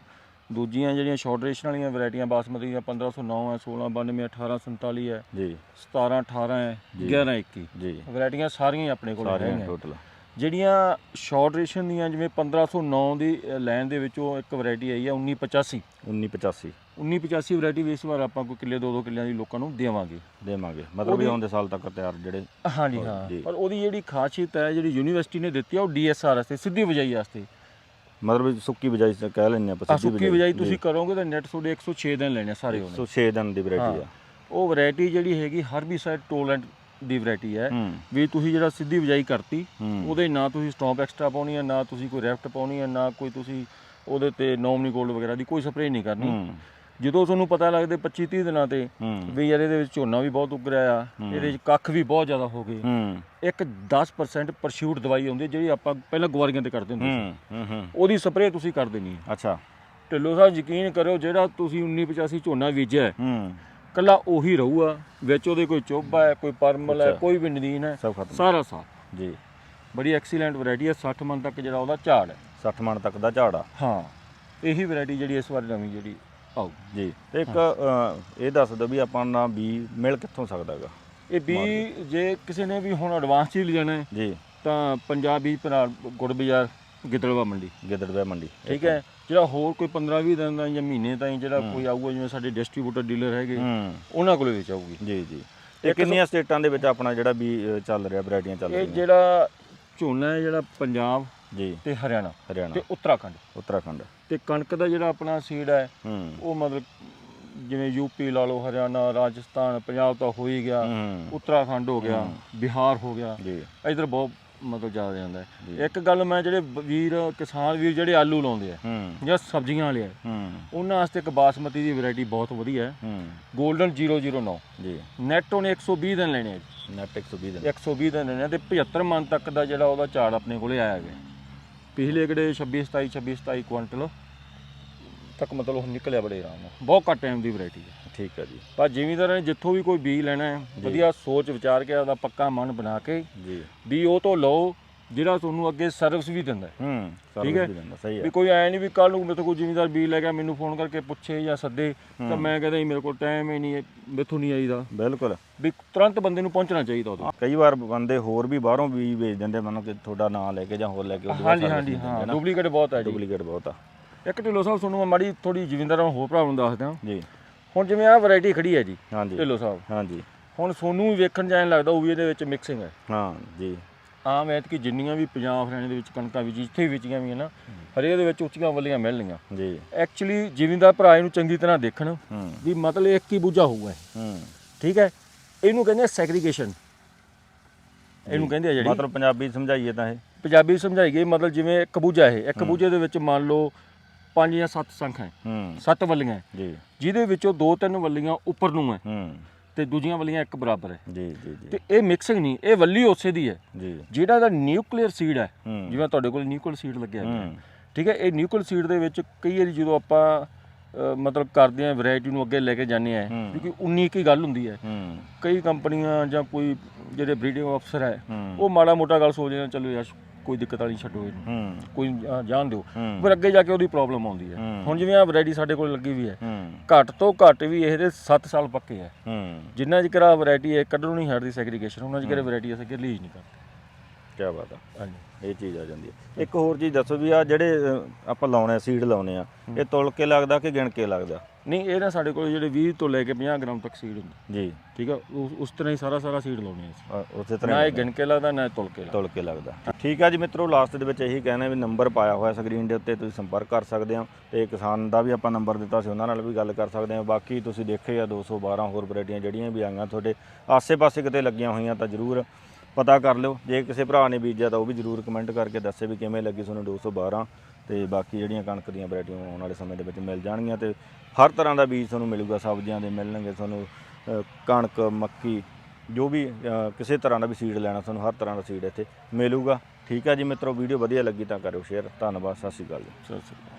ਦੂਜੀਆਂ ਜਿਹੜੀਆਂ ਸ਼ਾਰਟ ਰੇਸ਼ਨ ਵਾਲੀਆਂ ਵੈਰਾਈਟੀਆਂ ਬਾਸਮਤੀ ਦੀਆਂ 1509 ਹੈ 1692 1847 ਹੈ ਜੀ। 1718 ਹੈ 1121 ਜੀ। ਵੈਰਾਈਟੀਆਂ ਸਾਰੀਆਂ ਹੀ ਆਪਣੇ ਕੋਲ ਸਾਰੀਆਂ ਟੋਟਲ ਜਿਹੜੀਆਂ ਸ਼ਾਰਟ ਰੇਸ਼ਨ ਦੀਆਂ ਜਿਵੇਂ 1509 ਦੀ ਲਾਈਨ ਦੇ ਵਿੱਚੋਂ ਇੱਕ ਵੈਰਾਈਟੀ ਆਈ ਹੈ 1985 1985 1985 ਵੈਰਾਈਟੀ ਵੀ ਇਸ ਵਾਰ ਆਪਾਂ ਕੋਈ ਕਿੱਲੇ ਦੋ ਦੋ ਕਿੱਲਿਆਂ ਦੀ ਲੋਕਾਂ ਨੂੰ ਦੇਵਾਂਗੇ। ਦੇਵਾਂਗੇ। ਮਤਲਬ ਵੀ ਆਉਂਦੇ ਸਾਲ ਤੱਕ ਤਿਆਰ ਜਿਹੜੇ ਹਾਂਜੀ ਹਾਂ। ਪਰ ਉਹਦੀ ਜਿਹੜੀ ਖਾਸੀਅਤ ਹੈ ਜਿਹੜੀ ਯੂਨੀਵਰਸਿਟੀ ਨੇ ਦਿੱਤੀ ਆ ਉਹ ਡੀਐਸਆਰ ਵਾਸਤੇ ਸਿੱਧੀ ਬਜਾਈ ਵਾਸਤੇ। ਮਤਲਬ ਸੁੱਕੀ ਬਿਜਾਈ ਸ- ਕਹਿ ਲੈਂਦੇ ਆ ਸੁੱਕੀ ਬਜਾਈ ਤੁਸੀਂ ਕਰੋਗੇ ਤਾਂ ਨੈਟ ਤੁਹਾਡੇ 106 ਦਿਨ ਲੈਣੇ ਆ ਸਾਰੇ ਉਹਨੇ ਸੋ 6 ਦਿਨ ਦੀ ਵੈਰਾਈਟੀ ਆ। ਉਹ ਵੈਰਾਈਟੀ ਜਿਹੜੀ ਹੈਗੀ ਹਰਬੀਸਾਈਡ ਟੋਲਰੈਂਟ ਦੀ ਵੈਰਾਈਟੀ ਹੈ ਹੂੰ। ਵੀ ਤੁਸੀਂ ਜਿਹੜਾ ਸਿੱਧੀ ਬਜਾਈ ਕਰਤੀ ਹੂੰ। ਉਹਦੇ ਨਾ ਤੁਸੀਂ ਸਟੌਪ ਐਕਸਟਰਾ ਪਾਉਣੀ ਹੈ ਨਾ ਤੁਸੀਂ ਕੋਈ ਰੈਫਟ ਪਾਉਣੀ ਹੈ ਨਾ ਕੋਈ ਤੁਸੀਂ ਉਹਦੇ ਤੇ ਨੋਮਨੀ ਗੋਲਡ ਵਗੈਰਾ ਦੀ ਕੋਈ ਸਪਰੇਅ ਨਹੀਂ ਕਰਨੀ। ਹੂੰ। ਜਦੋਂ ਤੁਹਾਨੂੰ ਪਤਾ ਲੱਗਦੇ 25 30 ਦਿਨਾਂ ਤੇ ਵੀ ਯਾਰ ਇਹਦੇ ਵਿੱਚ ਝੋਨਾ ਵੀ ਬਹੁਤ ਉੱਗ ਰਿਹਾ ਆ ਇਹਦੇ ਵਿੱਚ ਕੱਖ ਵੀ ਬਹੁਤ ਜ਼ਿਆਦਾ ਹੋ ਗਏ। ਇੱਕ 10% ਪਰਸ਼ੂਟ ਦਵਾਈ ਆਉਂਦੀ ਜਿਹੜੀ ਆਪਾਂ ਪਹਿਲਾਂ ਗੁਆਰੀਆਂ ਤੇ ਕਰਦੇ ਹੁੰਦੇ ਸੀ। ਉਹਦੀ ਸਪਰੇਅ ਤੁਸੀਂ ਕਰ ਦੇਣੀ ਹੈ। ਅੱਛਾ। ਢਿੱਲੋਂ ਸਾਹਿਬ ਯਕੀਨ ਕਰਿਓ ਜਿਹੜਾ ਤੁਸੀਂ 1985 ਝੋਨਾ ਬੀਜਿਆ ਹੈ, ਕੱਲਾ ਉਹੀ ਰਹੂਗਾ ਵਿੱਚ ਉਹਦੇ ਕੋਈ ਚੋਬਾ ਹੈ ਕੋਈ ਪਰਮਲ ਹੈ। ਕੋਈ ਵੀ ਨਦੀਨ ਹੈ ਸਾਰਾ ਸਾਫ਼। ਜੀ। ਬੜੀ ਐਕਸੀਲੈਂਟ ਵੈਰਾਈਟੀ ਹੈ 60 ਮਨ ਤੱਕ ਜਿਹੜਾ ਉਹਦਾ ਝਾੜ ਹੈ। 60 ਮਣ ਤੱਕ ਦਾ ਝਾੜ ਆ। ਹਾਂ ਇਹੀ ਵੈਰਾਈਟੀ ਜਿਹੜੀ ਇਸ ਵਾਰ ਨਵੀਂ ਜਿਹੜੀ ਆਊ ਜੀ। ਤੇ ਇੱਕ ਅ, ਇਹ ਦੱਸ ਦਿਓ ਵੀ ਆਪਾਂ ਨਾ ਬੀ ਮਿਲ ਕਿੱਥੋਂ ਸਕਦਾ ਹੈਗਾ ਇਹ ਵੀ ਜੇ ਕਿਸੇ ਨੇ ਵੀ ਹੁਣ ਐਡਵਾਂਸ ਚ ਹੀ ਲਿਜਾਣਾ ਹੈ ਜੀ। ਤਾਂ ਪੰਜਾਬੀ ਭਰਾ ਗੁੜ ਬਾਜ਼ਾਰ ਗਿੱਦੜਵਾ ਮੰਡੀ। ਗਿੱਦੜਵੇ ਮੰਡੀ। ਠੀਕ ਹੈ? ਜਿਹੜਾ ਹੋਰ ਕੋਈ 15 20 ਦਿਨ ਦਾ ਜਾਂ ਮਹੀਨੇ ਤਾਈਂ ਜਿਹੜਾ ਕੋਈ ਆਊਗਾ ਜਿਵੇਂ ਸਾਡੇ ਡਿਸਟ੍ਰੀਬਿਊਟਰ ਡੀਲਰ ਹੈਗੇ ਹੂੰ। ਉਹਨਾਂ ਕੋਲੇ ਵਿੱਚ ਆਊਗੀ। ਜੀ ਜੀ। ਤੇ ਕਿੰਨੀਆਂ ਸਟੇਟਾਂ ਦੇ ਵਿੱਚ ਆਪਣਾ ਜਿਹੜਾ ਬੀ ਅ, ਚੱਲ ਰਿਹਾ ਵੈਰਾਈਟੀਆਂ ਚੱਲ ਇਹ ਰਹੀਆਂ? ਜਿਹੜਾ ਝੋਨਾ ਹੈ ਜਿਹੜਾ ਪੰਜਾਬ ਜੀ। ਤੇ ਹਰਿਆਣਾ ਹਰਿਆਣਾ। ਤੇ ਉੱਤਰਾਖੰਡ। ਉੱਤਰਾਖੰਡ। ਤੇ ਕਣਕ ਦਾ ਜਿਹੜਾ ਆਪਣਾ ਸੀਡ ਹੈ ਉਹ ਮਤਲਬ ਜਿਵੇਂ ਯੂਪੀ ਲਾ ਲਓ ਹਰਿਆਣਾ ਰਾਜਸਥਾਨ ਪੰਜਾਬ ਤਾਂ ਹੋ ਹੀ ਗਿਆ ਉੱਤਰਾਖੰਡ ਹੋ ਗਿਆ ਬਿਹਾਰ ਹੋ ਗਿਆ ਇਧਰ ਬਹੁਤ ਮਤਲਬ ਜ਼ਿਆਦਾ ਜਾਂਦਾ ਹੈ। ਇੱਕ ਗੱਲ ਮੈਂ ਜਿਹੜੇ ਵੀਰ ਕਿਸਾਨ ਵੀਰ ਜਿਹੜੇ ਆਲੂ ਲਾਉਂਦੇ ਆ ਜਾਂ ਸਬਜ਼ੀਆਂ ਵਾਲੇ ਆ ਉਹਨਾਂ ਵਾਸਤੇ ਇੱਕ ਬਾਸਮਤੀ ਦੀ ਵੈਰਾਈਟੀ ਬਹੁਤ ਵਧੀਆ ਹੈ। 골ਡਨ 009 ਜੀ। ਨੈਟ ਉਹਨੇ 120 ਦਿਨ ਲੈਣੇ ਆ। ਨੈਟ 120 ਦਿਨ। 120 ਦਿਨ ਲੈਣੇ ਤੇ 75 ਮਨ ਤੱਕ ਦਾ ਜਿਹੜਾ ਉਹਦਾ ਝਾੜ ਆਪਣੇ ਕੋਲੇ ਆਇਆ ਗਿਆ। ਪਿਛਲੇ ਕਿਹੜੇ 26 27 26 27 ਕੁਇੰਟਲ ਤੱਕ ਮਤਲਬ ਉਹ ਨਿਕਲਿਆ ਬੜੇ ਆਰਾਮ ਨਾਲ। ਬਹੁਤ ਘੱਟ ਟਾਈਮ ਦੀ ਵੈਰਾਈਟੀ ਹੈ ਠੀਕ ਹੈ ਜੀ। ਪਰ ਜ਼ਿਮੀਂਦਾਰਾਂ ਨੇ ਜਿੱਥੋਂ ਵੀ ਕੋਈ ਬੀਜ ਲੈਣਾ ਹੈ ਵਧੀਆ ਸੋਚ ਵਿਚਾਰ ਕੇ ਉਹਦਾ ਪੱਕਾ ਮਨ ਬਣਾ ਕੇ ਜੀ। ਵੀ ਉਹ ਤੋਂ ਲਓ ਜਿਹੜਾ ਤੁਹਾਨੂੰ ਅੱਗੇ ਸਰਵਿਸ ਵੀ ਦਿੰਦਾ ਹੈ। ਹੂੰ ਠੀਕ ਹੈ। ਸਹੀ ਹੈ। ਵੀ ਕੋਈ ਐ ਨਹੀਂ ਵੀ ਕੱਲ ਨੂੰ ਮੇਰੇ ਤੋਂ ਕੋਈ ਜ਼ਿਮੀਂਦਾਰ ਬੀਜ ਲੈ ਗਿਆ ਮੈਨੂੰ ਫੋਨ ਕਰਕੇ ਪੁੱਛੇ ਜਾਂ ਸੱਦੇ ਤਾਂ ਮੈਂ ਕਹਿੰਦਾ ਜੀ ਮੇਰੇ ਕੋਲ ਟਾਈਮ ਹੀ ਨਹੀਂ ਹੈ ਮੈਥੋਂ ਨਹੀਂ ਆਈਦਾ। ਬਿਲਕੁਲ। ਵੀ ਤੁਰੰਤ ਬੰਦੇ ਨੂੰ ਪਹੁੰਚਣਾ ਚਾਹੀਦਾ ਉਹਦੇ ਕਈ ਵਾਰ ਬੰਦੇ ਹੋਰ ਵੀ ਬਾਹਰੋਂ ਵੀ ਵੇਚ ਦਿੰਦੇ ਮੰਨੋ ਕਿ ਤੁਹਾਡਾ ਨਾਮ ਲੈ ਕੇ ਜਾਂ ਹੋਰ ਲੈ ਕੇ ਹਾਂਜੀ ਹਾਂਜੀ ਹਾਂ ਨਾ। ਡੁਪਲੀਕੇਟ ਬਹੁਤ ਹੈ ਜੀ। ਡੁਪਲੀਕੇਟ ਬਹੁਤ ਆ। ਇੱਕ ਢਿੱਲੋਂ ਸਾਹਿਬ ਤੁਹਾਨੂੰ ਮੈਂ ਮਾੜੀ ਥੋੜੀ ਜ਼ਿਮੀਂਦਾਰਾਂ ਨੂੰ ਹੋਰ ਪ੍ਰੋਬਲਮ ਦੱਸਦਾ। ਜੀ। ਹੁਣ ਜਿਵੇਂ ਆਹ ਵੈਰਾਈਟੀ ਖੜੀ ਹੈ ਜੀ ਹਾਂਜੀ। ਢਿੱਲੋਂ ਸਾਹਿਬ। ਹਾਂਜੀ। ਹੁਣ ਸੋਨੂੰ ਵੀ ਵੇਖਣ ਜਾਣ ਲੱਗਦਾ ਉਹ ਵੀ ਇਹਦੇ ਵਿੱਚ ਮਿਕਸਿੰਗ ਹੈ। ਹਾਂ ਜੀ। ਆਮ ਐਤਕੀ ਜਿੰਨੀਆਂ ਵੀ ਪੰਜਾਬ ਹਰਿਆਣੇ ਦੇ ਵਿੱਚ ਕਣਕਾਂ ਵੀ ਜਿੱਥੇ ਵੀ ਵਿਚੀਆਂ ਵੀ ਨਾ ਹਰੇਕ ਦੇ ਵਿੱਚ ਉੱਚੀਆਂ ਵੱਲੀਆਂ ਮਿਲਣੀਆਂ ਜੀ। ਐਕਚੁਅਲੀ ਜ਼ਿਮੀਂਦਾਰ ਭਰਾ ਇਹਨੂੰ ਚੰਗੀ ਤਰ੍ਹਾਂ ਦੇਖਣ ਵੀ ਮਤਲਬ ਇੱਕ ਹੀ ਬੂਝਾ ਹੋਊਗਾ ਠੀਕ ਹੈ? ਇਹਨੂੰ ਕਹਿੰਦੇ ਆ ਸੈਗਰੀਗੇਸ਼ਨ ਇਹਨੂੰ ਕਹਿੰਦੇ ਆ ਜਿਹੜੀ ਮਤਲਬ ਪੰਜਾਬੀ ਸਮਝਾਈਏ ਤਾਂ ਇਹ। ਪੰਜਾਬੀ ਸਮਝਾਈ ਗਈ ਮਤਲਬ ਜਿਵੇਂ ਇੱਕ ਬੂਝਾ ਇਹ। ਇੱਕ ਬੂਝੇ ਦੇ ਵਿੱਚ ਮੰਨ ਲਓ ਪੰਜ ਜਾਂ ਸੱਤ ਸੰਖ ਹੈ। ਸੱਤ ਵੱਲੀਆਂ ਜੀ। ਜਿਹਦੇ ਵਿੱਚੋਂ ਦੋ ਤਿੰਨ ਵੱਲੀਆਂ ਉੱਪਰ ਨੂੰ ਹੂੰ। ਤੇ ਦੂਜੀਆਂ ਵੱਲੀਆਂ ਇੱਕ ਬਰਾਬਰ ਹੈ। ਜੀ ਜੀ ਜੀ। ਤੇ ਇਹ ਮਿਕਸਿੰਗ ਨਹੀਂ ਇਹ ਵੱਲੀ ਉਸੇ ਦੀ ਹੈ। ਜੀ। ਜਿਹੜਾ ਇਹਦਾ ਨਿਊਕਲੀਅਰ ਸੀਡ ਹੈ ਜਿਵੇਂ ਤੁਹਾਡੇ ਕੋਲ ਨਿਊਕਲੀਅਰ ਸੀਡ ਲੱਗਿਆ ਹੈ। ਠੀਕ ਹੈ ਇਹ ਨਿਊਕਲੀਅਰ ਸੀਡ ਦੇ ਵਿੱਚ ਕਈ ਵਾਰੀ ਜਦੋਂ ਆਪਾਂ ਮਤਲਬ ਕਰਦੇ ਆ ਵੈਰਾਈਟੀ ਨੂੰ ਅੱਗੇ ਲੈ ਕੇ ਜਾਂਦੇ ਆ। ਕਿਉਂਕਿ 19 ਕੀ ਗੱਲ ਹੁੰਦੀ ਹੈ। ਕਈ ਕੰਪਨੀਆਂ ਜਾਂ ਕੋਈ ਜਿਹੜੇ ਬਰੀਡਿੰਗ ਅਫਸਰ ਹੈ ਹੂੰ। ਉਹ ਮਾੜਾ ਮੋਟਾ ਗੱਲ ਸੋਚਦੇ ਆ ਚਲੋ ਯਾਰ ਕੋਈ ਦਿੱਕਤ ਵਾਲੀ ਛੱਡੋ ਇਹਨੂੰ। ਹੂੰ। ਕੋਈ ਅ, ਜਾਣ ਦਿਓ। ਹੂੰ। ਪਰ ਅੱਗੇ ਜਾ ਕੇ ਉਹਦੀ ਪ੍ਰੋਬਲਮ ਆਉਂਦੀ ਹੈ। ਹੂੰ। ਹੁਣ ਜਿਵੇਂ ਆ ਵੈਰਾਈਟੀ ਸਾਡੇ ਕੋਲ ਲੱਗੀ ਵੀ ਹੈ। ਹੂੰ। ਘੱਟ ਤੋਂ ਘੱਟ ਵੀ ਇਹਦੇ 7 ਸਾਲ ਪੱਕੇ ਹੈ। ਹੂੰ। ਜਿੰਨਾ ਜਿਕਰ ਆ ਵੈਰਾਈਟੀ ਹੈ ਕੱਢਣੋਂ ਨਹੀਂ ਹਟਦੀ ਸੈਗਰੀਗੇਸ਼ਨ ਉਹਨਾਂ ਜਿਕਰ ਵੈਰਾਈਟੀ ਅਸੀਂ ਰਿਲੀਜ਼ ਨਹੀਂ ਕਰਦੇ। ਕੀ ਬਾਤ ਆ। ਹਾਂਜੀ। ਇਹ ਚੀਜ਼ ਆ ਜਾਂਦੀ ਹੈ। ਇੱਕ ਹੋਰ ਚੀਜ਼ ਦੱਸੋ ਵੀ ਆ ਜਿਹੜੇ ਅ, ਆਪਾਂ ਲਾਉਣੇ ਆ ਸੀਡ ਲਾਉਣੇ ਆ ਇਹ ਤੁਲ ਕੇ ਲੱਗਦਾ ਕਿ ਗਿਣ ਕੇ ਲੱਗਦਾ? ਨਹੀਂ ਇਹ ਨਾ ਸਾਡੇ ਕੋਲ ਜਿਹੜੇ 20 ਤੋਂ ਲੈ ਕੇ 50 ਗ੍ਰਾਮ ਤੱਕ ਸੀਡ ਹੁੰਦੀ। ਜੀ। ਠੀਕ ਆ? ਉਸ ਉਸ ਤਰ੍ਹਾਂ ਹੀ ਸਾਰਾ ਸਾਰਾ ਸੀਡ ਲਾਉਣੇ ਅ, ਉਸੇ ਤਰ੍ਹਾਂ ਨਾ ਹੀ ਇਹ ਗਿਣ ਕੇ ਲੱਗਦਾ ਨਾ ਇਹ ਤੁਲ ਕੇ ਲੱਗਦਾ। ਤੁਲ ਕੇ ਲੱਗਦਾ। ਠੀਕ ਆ ਜੀ ਮਿੱਤਰੋ ਲਾਸਟ ਦੇ ਵਿੱਚ ਇਹੀ ਕਹਿਣਾ ਵੀ ਨੰਬਰ ਪਾਇਆ ਹੋਇਆ ਸਕਰੀਨ ਦੇ ਉੱਤੇ ਤੁਸੀਂ ਸੰਪਰਕ ਕਰ ਸਕਦੇ ਹੋ। ਤੇ ਕਿਸਾਨ ਦਾ ਵੀ ਆਪਾਂ ਨੰਬਰ ਦਿੱਤਾ ਸੀ ਉਹਨਾਂ ਨਾਲ ਵੀ ਗੱਲ ਕਰ ਸਕਦੇ ਹੋ। ਬਾਕੀ ਤੁਸੀਂ ਦੇਖੇ ਆ 212 ਹੋਰ ਵੈਰਾਈਟੀਆਂ ਜਿਹੜੀਆਂ ਵੀ ਆਈਆਂ ਤੁਹਾਡੇ ਆਸੇ-ਪਾਸੇ ਕਿਤੇ ਲੱਗੀਆਂ ਹੋਈਆਂ ਤਾਂ ਜ਼ਰੂਰ ਪਤਾ ਕਰ ਲਿਓ। ਜੇ ਕਿਸੇ ਭਰਾ ਨੇ ਬੀਜਿਆ ਤਾਂ ਉਹ ਵੀ ਜ਼ਰੂਰ ਕਮੈਂਟ ਕਰਕੇ ਦੱਸੇ ਵੀ ਕਿਵੇਂ ਲੱਗੀ ਤੁਹਾਨੂੰ 212 ਤੇ ਬਾਕੀ ਜਿਹੜੀਆਂ ਕਣਕ ਦੀਆਂ ਵੈਰਾਈਟੀਆਂ ਆਉਣ ਵਾਲੇ ਸਮੇਂ ਦੇ ਵਿੱਚ ਮਿਲ ਜਾਣਗੀਆਂ ਤੇ ਹਰ ਤਰ੍ਹਾਂ ਦਾ ਬੀਜ ਤੁਹਾਨੂੰ ਮਿਲੂਗਾ, ਸਬਜ਼ੀਆਂ ਦੇ ਮਿਲਣਗੇ, ਤੁਹਾਨੂੰ ਕਣਕ, ਮੱਕੀ, ਜੋ ਵੀ ਕਿਸੇ ਤਰ੍ਹਾਂ ਦਾ ਵੀ ਸੀਡ ਲੈਣਾ, ਤੁਹਾਨੂੰ ਹਰ ਤਰ੍ਹਾਂ ਦਾ ਸੀਡ ਇੱਥੇ ਮਿਲੂਗਾ। ਠੀਕ ਹੈ ਜੀ ਮਿੱਤਰੋ, ਵੀਡੀਓ ਵਧੀਆ ਲੱਗੀ ਤਾਂ ਕਰਿਓ ਸ਼ੇਅਰ ਧੰਨਵਾਦ, ਸਤਿ ਸ਼੍ਰੀ ਅਕਾਲ ਜੀ। ਸਤਿ ਸ਼੍ਰੀ ਅਕਾਲ।